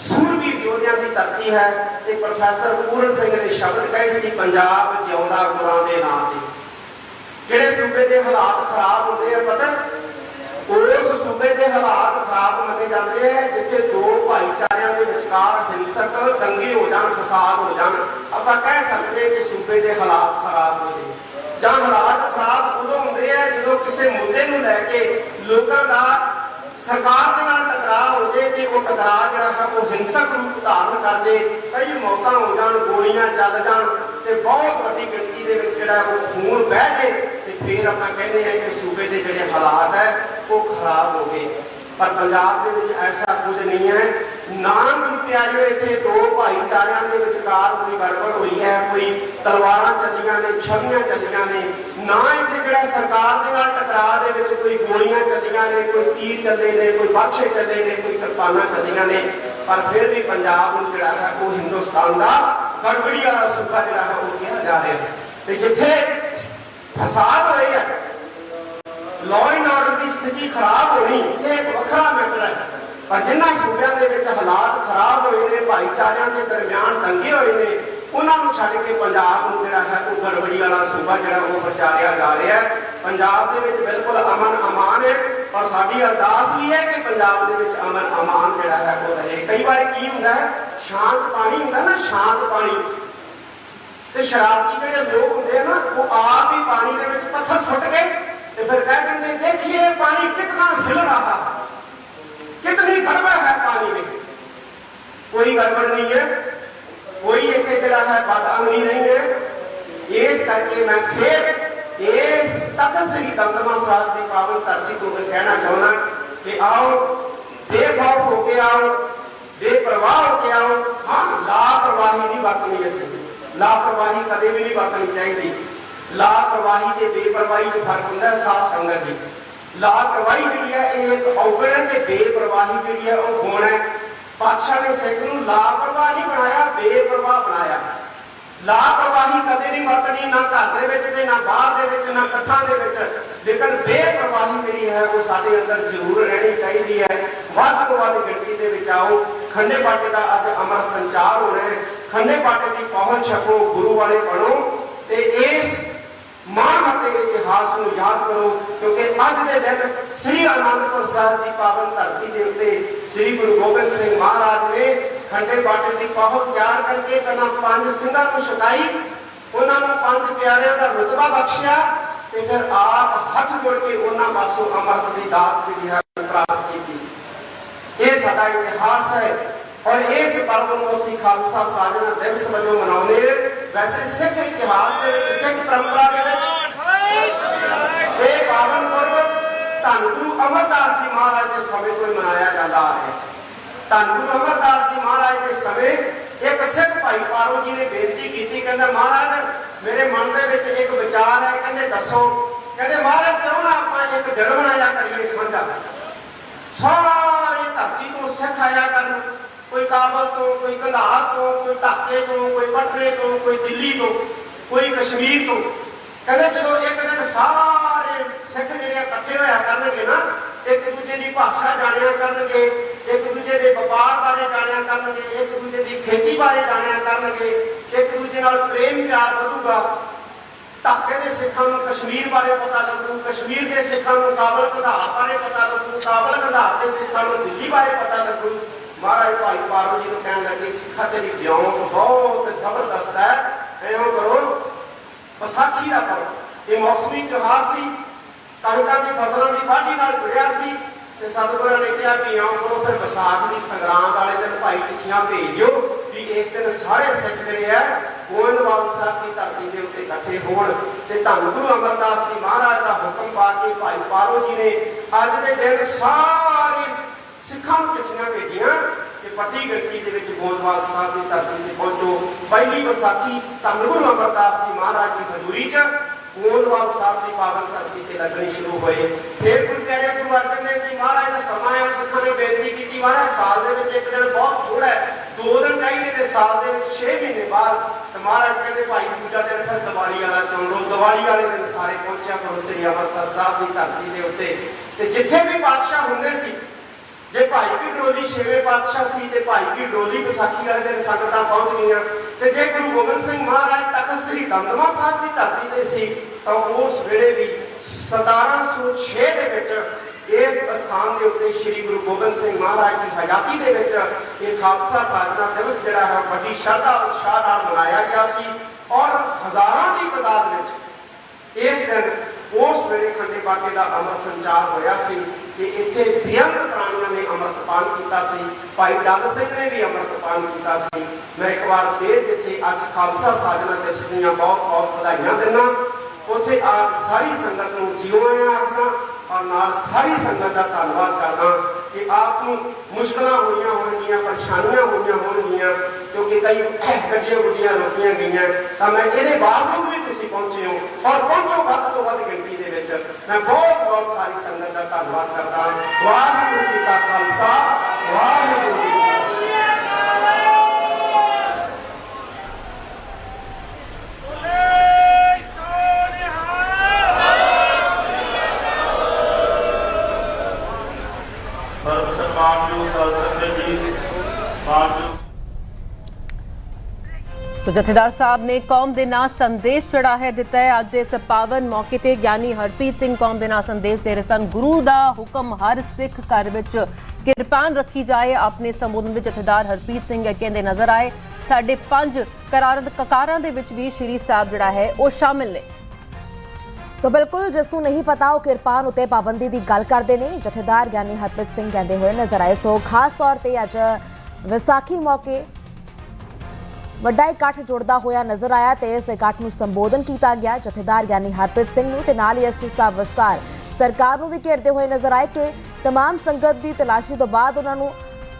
ਸੂਰਬੀਰ ਯੋਧਿਆਂ ਦੀ ਧਰਤੀ ਹੈ। ਤੇ ਪ੍ਰੋਫੈਸਰ ਪੂਰਨ ਸਿੰਘ ਨੇ ਸ਼ਬਦ ਕਹੇ ਸੀ, ਪੰਜਾਬ ਜਿਉਂਦਾ ਗੁਰਾਂ ਦੇ ਨਾਂ ਤੇ। ਜਿਹੜੇ ਸੂਬੇ ਦੇ ਹਾਲਾਤ ਖਰਾਬ ਹੁੰਦੇ ਆ, ਪਤਾ? ਉਸ ਸੂਬੇ ਦੇ ਹਾਲਾਤ ਖਰਾਬ ਮੰਨੇ ਜਾਂਦੇ ਆ, ਜਿੱਥੇ ਦੋ ਭਾਈਚਾਰਿਆਂ ਦੇ ਵਿਚਕਾਰ ਹਿੰਸਕ, ਦੰਗੇ ਹੋ ਜਾਣ, ਫਸਾਦ ਹੋ ਜਾਣ। ਆਪਾਂ ਕਹਿ ਸਕਦੇ ਕਿ ਸੂਬੇ ਦੇ ਹਾਲਾਤ ਖਰਾਬ ਹੋ ਗਏ। ਜਾਂ ਹਾਲਾਤ ਖਰਾਬ ਉਦੋਂ ਹੁੰਦੇ ਆ ਜਦੋਂ ਕਿਸੇ ਮੁੱਦੇ ਨੂੰ ਲੈ ਕੇ ਲੋਕਾਂ ਦਾ ਸਰਕਾਰ ਦੇ ਨਾਲ ਟਕਰਾਅ ਹੋ ਜੇ ਤੇ ਉਹ ਟਕਰਾਅ ਜਿਹੜਾ ਹੈ ਉਹ ਹਿੰਸਕ ਰੂਪ ਧਾਰਨ ਕਰ ਜੇ। ਕਈ ਮੌਤਾਂ ਹੋ ਜਾਣ, ਗੋਲੀਆਂ ਚੱਲ ਜਾਣ ਤੇ ਬਹੁਤ ਵੱਡੀ ਗਿਣਤੀ ਦੇ ਵਿੱਚ ਜਿਹੜਾ ਉਹ ਖੂਨ ਵਹਿ ਜੇ। ਫਿਰ ਆਪਾਂ ਕਹਿੰਦੇ ਆ ਕਿ ਸੂਬੇ ਦੇ ਜਿਹੜੇ ਹਾਲਾਤ ਹੈ, ਉਹ ਖਰਾਬ ਹੋ ਗਏ। ਪਰ ਪੰਜਾਬ ਦੇ ਵਿੱਚ ਐਸਾ ਕੁਝ ਨਹੀਂ ਹੈ। ਨਾ ਗੁਰੂ ਪਿਆਰਿਓ, ਇੱਥੇ ਦੋ ਭਾਈਚਾਰਿਆਂ ਦੇ ਵਿਚਕਾਰ ਕੋਈ ਗੜਬੜ ਹੋਈ ਹੈ, ਕੋਈ ਤਲਵਾਰਾਂ ਚੱਲੀਆਂ ਨੇ, ਛਵੀਆਂ ਚੱਲੀਆਂ ਨੇ। ਨਾ ਇੱਥੇ ਜਿਹੜਾ ਸਰਕਾਰ ਦੇ ਨਾਲ ਟਕਰਾਅ ਦੇ ਵਿੱਚ ਕੋਈ ਗੋਲੀਆਂ ਚੱਲੀਆਂ ਨੇ, ਕੋਈ ਤੀਰ ਚੱਲੇ ਨੇ, ਕੋਈ ਬਖਸ਼ੇ ਚੱਲੇ ਨੇ, ਕੋਈ ਕਿਰਪਾਨਾਂ ਚੱਲੀਆਂ ਨੇ। ਪਰ ਫਿਰ ਵੀ ਪੰਜਾਬ ਨੂੰ ਜਿਹੜਾ ਹੈ, ਉਹ ਹਿੰਦੁਸਤਾਨ ਦਾ ਗੜਬੜੀ ਵਾਲਾ ਸੂਬਾ ਜਿਹੜਾ ਹੈ, ਉਹ ਕਿਹਾ ਜਾ ਰਿਹਾ ਹੈ। ਤੇ ਜਿੱਥੇ ਫਸਾਦ ਹੋਈ ਹੈ। ਲਾਅ ਐਂਡ ਆਰਡਰ ਦੀ ਸਥਿਤੀ ਖਰਾਬ ਹੋਣੀ, ਇਹ ਇੱਕ ਵੱਖਰਾ ਮੈਟਰ ਹੈ। ਪਰ ਜਿਨ੍ਹਾਂ ਸੂਬਿਆਂ ਦੇ ਵਿੱਚ ਹਾਲਾਤ ਖਰਾਬ ਹੋਏ ਨੇ, ਭਾਈਚਾਰਿਆਂ ਦੇ ਦਰਮਿਆਨ ਦੰਗੇ ਹੋਏ ਨੇ, ਉਹਨਾਂ ਨੂੰ ਛੱਡ ਕੇ ਪੰਜਾਬ ਨੂੰ ਜਿਹੜਾ ਹੈ, ਉਹ ਗੜਬੜੀ ਵਾਲਾ ਸੂਬਾ ਜਿਹੜਾ, ਉਹ ਪ੍ਰਚਾਰਿਆ ਜਾ ਰਿਹਾ ਹੈ। ਪੰਜਾਬ ਦੇ ਵਿੱਚ ਬਿਲਕੁਲ ਅਮਨ ਅਮਾਨ ਹੈ ਔਰ ਸਾਡੀ ਅਰਦਾਸ ਵੀ ਹੈ ਕਿ ਪੰਜਾਬ ਦੇ ਵਿੱਚ ਅਮਨ ਅਮਾਨ ਜਿਹੜਾ ਹੈ, ਉਹ ਰਹੇ। ਕਈ ਵਾਰ ਕੀ ਹੁੰਦਾ ਹੈ, ਸ਼ਾਂਤ ਪਾਣੀ ਹੁੰਦਾ ਨਾ, ਸ਼ਾਂਤ ਪਾਣੀ। ਤੇ ਸ਼ਰਾਬੀ ਜਿਹੜੇ ਲੋਕ ਹੁੰਦੇ ਆ ਨਾ, ਉਹ ਆਪ ਹੀ ਪਾਣੀ ਦੇ ਵਿੱਚ ਪੱਥਰ ਸੁੱਟ ਗਏ ਤੇ ਫਿਰ ਕਹਿ ਦਿੰਦੇ ਦੇਖੀਏ ਪਾਣੀ ਕਿਤਨਾ ਹਿਲ ਰਹਾ ਕਿਤਨੀ ਗੜਬੜ ਹੈ ਪਾਣੀ ਵਿੱਚ? ਕੋਈ ਗੜਬੜ ਨਹੀਂ ਹੈ। ਕੋਈ ਇੱਥੇ ਜਿਹੜਾ ਹੈ ਬਦਅਮਲੀ ਨਹੀਂ ਹੈ। ਇਸ ਕਰਕੇ ਮੈਂ ਫਿਰ ਇਸ ਤਖਤ ਸ੍ਰੀ ਦਮਦਮਾ ਸਾਹਿਬ ਦੀ ਪਾਵਨ ਧਰਤੀ ਤੋਂ ਇਹ ਕਹਿਣਾ ਚਾਹੁੰਦਾ ਕਿ ਆਓ ਬੇਖੌਫ ਹੋ ਕੇ ਆਓ, ਬੇਪਰਵਾਹ ਹੋ ਕੇ ਆਓ। ਹਾਂ, ਲਾਪਰਵਾਹੀ ਨਹੀਂ ਵਰਤਣੀ ਅਸੀਂ। ਲਾਪਰਵਾਹੀ ਕਦੇ ਵੀ ਨਹੀਂ ਵਰਤਣੀ ਚਾਹੀਦੀ। ਲਾਪਰਵਾਹੀ ਤੇ ਬੇਪਰਵਾਹੀ 'ਚ ਫ਼ਰਕ ਹੁੰਦਾ ਹੈ ਸਾਧ ਸੰਗਤ ਜੀ। ਲਾਪਰਵਾਹੀ ਜਿਹੜੀ ਹੈ, ਇਹ ਇੱਕ ਔਗਣ ਹੈ ਤੇ ਬੇਪਰਵਾਹੀ ਜਿਹੜੀ ਹੈ, ਉਹ ਗੁਣ ਹੈ। ਪਾਤਸ਼ਾਹ ਨੇ ਸਿੱਖ ਨੂੰ ਲਾਪਰਵਾਹ ਨਹੀਂ ਬਣਾਇਆ, ਬੇਪਰਵਾਹ ਬਣਾਇਆ। ਲਾਪਰਵਾਹੀ ਕਦੇ ਨਹੀਂ ਵਰਤਣੀ, ਨਾ ਘਰ ਦੇ ਵਿੱਚ ਤੇ ਨਾ ਬਾਹਰ ਦੇ ਵਿੱਚ, ਨਾ ਕਥਾ ਦੇ ਵਿੱਚ। ਲੇਕਿਨ ਬੇਪਰਵਾਹੀ ਜਿਹੜੀ ਹੈ, ਉਹ ਸਾਡੇ ਅੰਦਰ ਜ਼ਰੂਰ ਰਹਿਣੀ ਚਾਹੀਦੀ ਹੈ। ਵੱਧ ਤੋਂ ਵੱਧ ਗਿਣਤੀ ਦੇ ਵਿੱਚ ਆਓ। ਖੰਡੇ ਬਾਟੇ ਦਾ ਅੱਜ ਅਮਰ ਸੰਚਾਰ ਹੋਣਾ ਹੈ। ਖੰਡੇ ਬਾਟੇ ਦੀ ਪਹੁੰਚ ਛਕੋ, ਗੁਰੂ ਵਾਲੇ ਬਣੋ ਤੇ ਇਸ ਮਾਣ ਅਤੇ ਇਤਿਹਾਸ ਨੂੰ ਯਾਦ ਕਰੋ, ਕਿਉਂਕਿ ਅੱਜ ਦੇ ਦਿਨ ਸ੍ਰੀ ਅਨੰਦਪੁਰ ਸਾਹਿਬ ਦੀ ਪਾਵਨ ਧਰਤੀ ਦੇ ਉੱਤੇ ਸ੍ਰੀ ਗੁਰੂ ਗੋਬਿੰਦ ਸਿੰਘ ਮਹਾਰਾਜ ਨੇ ਖੰਡੇ ਬਾਟੇ ਦੀ ਪਹੁੰਚ ਤਿਆਰ ਕਰਕੇ ਪਹਿਲਾਂ ਪੰਜ ਸਿੰਘਾਂ ਨੂੰ ਛਕਾਈ, ਉਹਨਾਂ ਨੂੰ ਪੰਜ ਪਿਆਰਿਆਂ ਦਾ ਰੁਤਬਾ ਬਖਸ਼ਿਆ ਤੇ ਫਿਰ ਆਪ ਹੱਥ ਜੋੜ ਕੇ ਉਹਨਾਂ ਪਾਸੋਂ ਅੰਮ੍ਰਿਤ ਦੀ ਦਾਤ ਜਿਹੜੀ ਹੈ ਪ੍ਰਾਪਤ ਕੀਤੀ। ਇਹ ਸਾਡਾ ਇਤਿਹਾਸ ਹੈ। ਔਰ ਇਸ ਪਰਬ ਨੂੰ ਅਸੀਂ ਖਾਲਸਾ ਸਾਜਨਾ ਦਿਵਸ ਵਜੋਂ ਮਨਾਉਂਦੇ ਹਾਂ ਵੈਸੇ ਸਿੱਖ ਇਤਿਹਾਸ ਦੇ ਵਿੱਚ ਸਿੱਖ ਪਰੰਪਰਾ ਦੇ ਵਿੱਚ ਇਹ ਪਾਵਨ ਪਰਬ ਧੰਨ ਗੁਰੂ ਅਮਰਦਾਸ ਜੀ ਮਹਾਰਾਜ ਦੇ ਸਮੇਂ ਤੋਂ ਹੀ ਮਨਾਇਆ ਜਾਂਦਾ ਆ ਰਿਹਾ ਧੰਨ ਗੁਰੂ ਅਮਰਦਾਸ ਜੀ ਮਹਾਰਾਜ ਦੇ ਸਮੇਂ ਇੱਕ ਸਿੱਖ ਭਾਈ ਪਾਰੋ ਜੀ ਨੇ ਬੇਨਤੀ ਕੀਤੀ ਕਹਿੰਦਾ ਮਹਾਰਾਜ ਮੇਰੇ ਮਨ ਦੇ ਵਿੱਚ ਇੱਕ ਵਿਚਾਰ ਹੈ ਕਹਿੰਦੇ ਦੱਸੋ ਕਹਿੰਦੇ ਮਹਾਰਾਜ ਕਿਉਂ ਨਾ ਆਪਾਂ ਇੱਕ ਦਿਨ ਬਣਾਇਆ ਕਰੀਏ ਸਾਂਝਾ ਸਾਰੀ ਧਰਤੀ ਤੋਂ ਸਿੱਖ ਆਇਆ ਕਰਨ ਕੋਈ ਕਾਬਲ ਤੋਂ, ਕੋਈ ਕੰਧਾਰ ਤੋਂ, ਕੋਈ ਢਾਕੇ ਤੋਂ, ਕੋਈ ਪਟਨੇ ਤੋਂ, ਕੋਈ ਦਿੱਲੀ ਤੋਂ, ਕੋਈ ਕਸ਼ਮੀਰ ਤੋਂ। ਕਹਿੰਦੇ ਜਦੋਂ ਇੱਕ ਦਿਨ ਸਾਰੇ ਸਿੱਖ ਜਿਹੜੇ ਇਕੱਠੇ ਹੋਇਆ ਕਰਨਗੇ ਨਾ, ਇੱਕ ਦੂਜੇ ਦੀ ਭਾਸ਼ਾ ਜਾਣਿਆ ਕਰਨਗੇ, ਇੱਕ ਦੂਜੇ ਦੇ ਵਪਾਰ ਬਾਰੇ ਜਾਣਿਆ ਕਰਨਗੇ, ਇੱਕ ਦੂਜੇ ਦੀ ਖੇਤੀ ਬਾਰੇ ਜਾਣਿਆ ਕਰਨਗੇ, ਇੱਕ ਦੂਜੇ ਨਾਲ ਪ੍ਰੇਮ ਪਿਆਰ ਵਧੂਗਾ। ਢਾਕੇ ਦੇ ਸਿੱਖਾਂ ਨੂੰ ਕਸ਼ਮੀਰ ਬਾਰੇ ਪਤਾ ਲੱਗੂ, ਕਸ਼ਮੀਰ ਦੇ ਸਿੱਖਾਂ ਨੂੰ ਕਾਬਲ ਕੰਧਾਰ ਬਾਰੇ ਪਤਾ ਲੱਗੂ ਕਾਬਲ ਕੰਧਾਰ ਦੇ ਸਿੱਖਾਂ ਨੂੰ ਦਿੱਲੀ ਬਾਰੇ ਪਤਾ ਲੱਗੂ। ਮਹਾਰਾਜ ਭਾਈ ਪਾਰੋ ਜੀ ਨੂੰ ਕਹਿਣ ਲੱਗੇ, ਸਿੱਖਾਂ ਤੇਰੀ ਵਿਉਂਤ ਬਹੁਤ ਜ਼ਬਰਦਸਤ ਹੈ। ਐਂ ਕਰੋ, ਵਿਸਾਖੀ ਦਾ ਪਰਵ। ਇਹ ਮੌਸਮੀ ਤਿਉਹਾਰ ਸੀ, ਕਣਕਾਂ ਦੀ ਫਸਲਾਂ ਦੀ ਵਾਢੀ ਨਾਲ ਜੁੜਿਆ ਸੀ ਤੇ ਸਤਿਗੁਰਾਂ ਨੇ ਕਿਹਾ ਵੀ ਆਓ ਕਰੋ ਫਿਰ ਵਿਸਾਖ ਦੀ ਸੰਗਰਾਂਦ ਵਾਲੇ ਦਿਨ ਭਾਈ ਚਿੱਠੀਆਂ ਭੇਜ ਦਿਓ ਵੀ ਇਸ ਦਿਨ ਸਾਰੇ ਸਿੱਖ ਜਿਹੜੇ ਆ ਗੋਇੰਦਵਾਲ ਸਾਹਿਬ ਦੀ ਧਰਤੀ ਦੇ ਉੱਤੇ ਇਕੱਠੇ ਹੋਣ ਤੇ ਧੰਨ ਗੁਰੂ ਅਮਰਦਾਸ ਜੀ ਮਹਾਰਾਜ ਦਾ ਹੁਕਮ ਪਾ ਕੇ ਭਾਈ ਪਾਰੋ ਜੀ ਨੇ ਅੱਜ ਦੇ ਦਿਨ ਸਾਰੇ ਸਿੱਖਾਂ ਨੂੰ ਚਿੱਠੀਆਂ ਭੇਜੀਆਂ ਕਿ ਪੱਟੀ ਗਿਣਤੀ ਦੇ ਵਿੱਚ ਗੋਇੰਦਵਾਲ ਸਾਹਿਬ ਦੀ ਧਰਤੀ ਤੇ ਪਹੁੰਚੋ। ਪਹਿਲੀ ਵਿਸਾਖੀ ਧੰਨ ਗੁਰੂ ਅਮਰਦਾਸ ਜੀ ਮਹਾਰਾਜ ਦੀ ਹਜ਼ੂਰੀ 'ਚ ਗੋਇੰਦਵਾਲ ਸਾਹਿਬ ਦੀ ਪਾਵਨ ਧਰਤੀ ਤੇ ਲੱਗਣੀ ਸ਼ੁਰੂ ਹੋਏ ਫਿਰ ਗੁਰੂ ਪਿਆਰੇ ਗੁਰੂ ਅਰਜਨ ਦੇਵ ਜੀ ਮਹਾਰਾਜ ਦਾ ਸਮਾਂ ਆਇਆ। ਸਿੱਖਾਂ ਨੇ ਬੇਨਤੀ ਕੀਤੀ, ਮਹਾਰਾਜ, ਸਾਲ ਦੇ ਵਿੱਚ ਇੱਕ ਦਿਨ ਬਹੁਤ ਥੋੜਾ ਹੈ। ਦੋ ਦਿਨ ਚਾਹੀਦੇ ਨੇ ਸਾਲ ਦੇ ਵਿੱਚ 6 ਮਹੀਨੇ ਬਾਅਦ। ਤੇ ਮਹਾਰਾਜ ਕਹਿੰਦੇ, ਭਾਈ, ਦੂਜਾ ਦਿਨ ਫਿਰ ਦੀਵਾਲੀ ਵਾਲਾ ਚੁਣ ਲਓ। ਦੀਵਾਲੀ ਵਾਲੇ ਦਿਨ ਸਾਰੇ ਪਹੁੰਚਿਆ ਗੁਰੂ ਸ੍ਰੀ ਅੰਮ੍ਰਿਤਸਰ ਸਾਹਿਬ ਦੀ ਧਰਤੀ ਦੇ ਉੱਤੇ। ਤੇ ਜਿੱਥੇ ਵੀ ਪਾਤਸ਼ਾਹ ਹੁੰਦੇ ਸੀ ਜੇ ਭਾਈ ਕੀ ਡਰੋਲੀ ਛੇਵੇਂ ਪਾਤਸ਼ਾਹ ਸੀ ਤੇ ਭਾਈ ਕੀ ਡੋਲੀ ਵਿਸਾਖੀ ਵਾਲੇ ਦਿਨ ਸੰਗਤਾਂ ਪਹੁੰਚ ਗਈਆਂ। ਤੇ ਜੇ ਗੁਰੂ ਗੋਬਿੰਦ ਸਿੰਘ ਮਹਾਰਾਜ ਤਖਤ ਸ੍ਰੀ ਦਮਦਮਾ ਸਾਹਿਬ ਦੀ ਧਰਤੀ ਤੇ ਸੀ, ਤਾਂ ਉਸ ਵੇਲੇ ਵੀ 1706 ਦੇ ਵਿੱਚ ਇਸ ਸਥਾਨ ਦੇ ਉੱਤੇ ਸ੍ਰੀ ਗੁਰੂ ਗੋਬਿੰਦ ਸਿੰਘ ਮਹਾਰਾਜ ਦੀ ਹਯਾਤੀ ਦੇ ਵਿੱਚ ਇਹ ਖਾਲਸਾ ਸਾਜਨਾ ਦਿਵਸ ਜਿਹੜਾ ਹੈ, ਵੱਡੀ ਸ਼ਰਧਾ ਉਤਸ਼ਾਹ ਨਾਲ ਮਨਾਇਆ ਗਿਆ ਸੀ ਔਰ ਹਜ਼ਾਰਾਂ ਦੀ ਤਾਦਾਦ ਵਿੱਚ ਇਸ ਦਿਨ ਉਸ ਵੇਲੇ ਖੰਡੇ ਬਾਟੇ ਦਾ ਅਮਰ ਸੰਚਾਰ ਹੋਇਆ ਸੀ। ਕਿ ਇੱਥੇ ਬੇਅੰਤ ਪ੍ਰਾਣੀਆਂ ਨੇ ਅੰਮ੍ਰਿਤਪਾਨ ਕੀਤਾ ਸੀ। ਭਾਈ ਡੱਲ ਸਿੰਘ ਨੇ ਵੀ ਅੰਮ੍ਰਿਤਪਾਨ ਕੀਤਾ ਸੀ। ਮੈਂ ਇੱਕ ਵਾਰ ਫੇਰ ਜਿੱਥੇ ਅੱਜ ਖਾਲਸਾ ਸਾਜਨਾ ਦਿਵਸ ਦੀਆਂ ਬਹੁਤ ਬਹੁਤ ਵਧਾਈਆਂ ਦਿੰਦਾ, ਉੱਥੇ ਆਪ ਸਾਰੀ ਸੰਗਤ ਨੂੰ ਜਿਉਂ ਆਇਆਂ ਆਖਦਾ। ਔਰ ਨਾਲ ਸਾਰੀ ਸੰਗਤ ਦਾ ਧੰਨਵਾਦ ਕਰਦਾ ਕਿ ਆਪ ਨੂੰ ਮੁਸ਼ਕਲਾਂ ਹੋਈਆਂ ਹੋਣਗੀਆਂ, ਪਰੇਸ਼ਾਨੀਆਂ ਹੋਈਆਂ ਹੋਣਗੀਆਂ, ਕਿਉਂਕਿ ਕਈ ਗੱਡੀਆਂ ਗੁੱਡੀਆਂ ਰੋਕੀਆਂ ਗਈਆਂ। ਤਾਂ ਮੈਂ ਇਹਦੇ ਬਾਵਜੂਦ ਵੀ ਤੁਸੀਂ ਪਹੁੰਚੇ ਹੋ ਔਰ ਪਹੁੰਚੋ ਵੱਧ ਤੋਂ ਵੱਧ ਗਿਣਤੀ ਦੇ ਵਿੱਚ। ਮੈਂ ਬਹੁਤ ਬਹੁਤ ਸਾਰੀ ਸੰਗਤ ਦਾ ਧੰਨਵਾਦ ਕਰਦਾ ਵਾਹਿਗੁਰੂ ਸੋ ਜਥੇਦਾਰ ਸਾਹਿਬ ਨੇ ਕੌਮ ਦੇ ਨਾਂ ਸੰਦੇਸ਼ ਚੜਾ ਹੈ ਦਿੱਤਾ ਹੈ। ਅੱਜ ਦੇ ਇਸ ਪਾਵਨ ਮੌਕੇ ਤੇ ਗਿਆਨੀ ਹਰਪ੍ਰੀਤ ਸਿੰਘ ਕੌਮ ਦੇ ਨਾਂ ਸੰਦੇਸ਼ ਦੇ ਰਹੇ ਸਨ। ਗੁਰੂ ਦਾ ਹੁਕਮ ਹਰ ਸਿੱਖ ਘਰ ਵਿੱਚ ਕਿਰਪਾਨ ਰੱਖੀ ਜਾਏ। ਆਪਣੇ ਸੰਬੋਧਨ ਵਿੱਚ ਜਥੇਦਾਰ ਹਰਪ੍ਰੀਤ ਸਿੰਘ ਕਹਿੰਦੇ ਨਜ਼ਰ ਆਏ। ਸਾਡੇ ਪੰਜ ਕਰਾਰ ਕਕਾਰਾਂ ਦੇ ਵਿੱਚ ਵੀ ਸ਼੍ਰੀ ਸਾਹਿਬ ਜਿਹੜਾ ਹੈ ਉਹ ਸ਼ਾਮਿਲ ਨੇ। ਸੋ ਬਿਲਕੁਲ, ਜਿਸ ਨੂੰ ਨਹੀਂ ਪਤਾ, ਉਹ ਕਿਰਪਾਨ ਉਤੇ ਪਾਬੰਦੀ ਦੀ ਗੱਲ ਕਰਦੇ ਨੇ। ਜਥੇਦਾਰ ਗਿਆਨੀ ਹਰਪ੍ਰੀਤ ਸਿੰਘ ਕਹਿੰਦੇ ਹੋਏ ਨਜ਼ਰ ਆਏ। ਸੋ ਖਾਸ ਤੌਰ ਤੇ ਅੱਜ ਵਿਸਾਖੀ ਮੌਕੇ ਵੱਡਾ ਇਕੱਠ ਜੁੜਦਾ ਹੋਇਆ ਨਜ਼ਰ ਆਇਆ ਤੇ ਇਸ ਇਕੱਠ ਨੂੰ ਸੰਬੋਧਨ ਕੀਤਾ ਗਿਆ ਜਥੇਦਾਰ ਗਿਆਨੀ ਹਰਪ੍ਰੀਤ ਸਿੰਘ ਨੂੰ ਤੇ ਨਾਲ ਹੀ ਐਸਸੀ ਸਾਹਿਬ ਵਿਚਕਾਰ ਸਰਕਾਰ ਨੂੰ ਵੀ ਘੇਰਦੇ ਹੋਏ ਨਜ਼ਰ ਆਏ ਕਿ तमाम ਸੰਗਤ ਦੀ ਤਲਾਸ਼ੀ ਤੋਂ ਬਾਅਦ ਉਹਨਾਂ ਨੂੰ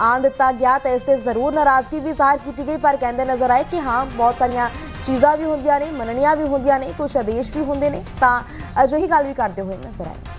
ਆਣ ਦਿੱਤਾ ਗਿਆ ਤੇ ਇਸ ਤੇ ਜ਼ਰੂਰ ਨਾਰਾਜ਼ਗੀ ਵੀ ਜ਼ਾਹਰ ਕੀਤੀ ਗਈ ਪਰ ਕਹਿੰਦੇ ਨਜ਼ਰ ਆਏ ਕਿ ਹਾਂ ਬਹੁਤ ਸਾਰੀਆਂ ਚੀਜ਼ਾਂ ਵੀ ਹੁੰਦੀਆਂ ਨੇ ਮੰਨਣੀਆਂ ਵੀ ਹੁੰਦੀਆਂ ਨੇ ਕੁਝ ਆਦੇਸ਼ ਵੀ ਹੁੰਦੇ ਨੇ ਤਾਂ ਅਜਿਹੀ ਗੱਲ ਵੀ ਕਰਦੇ ਹੋਏ ਨਜ਼ਰ ਆਏ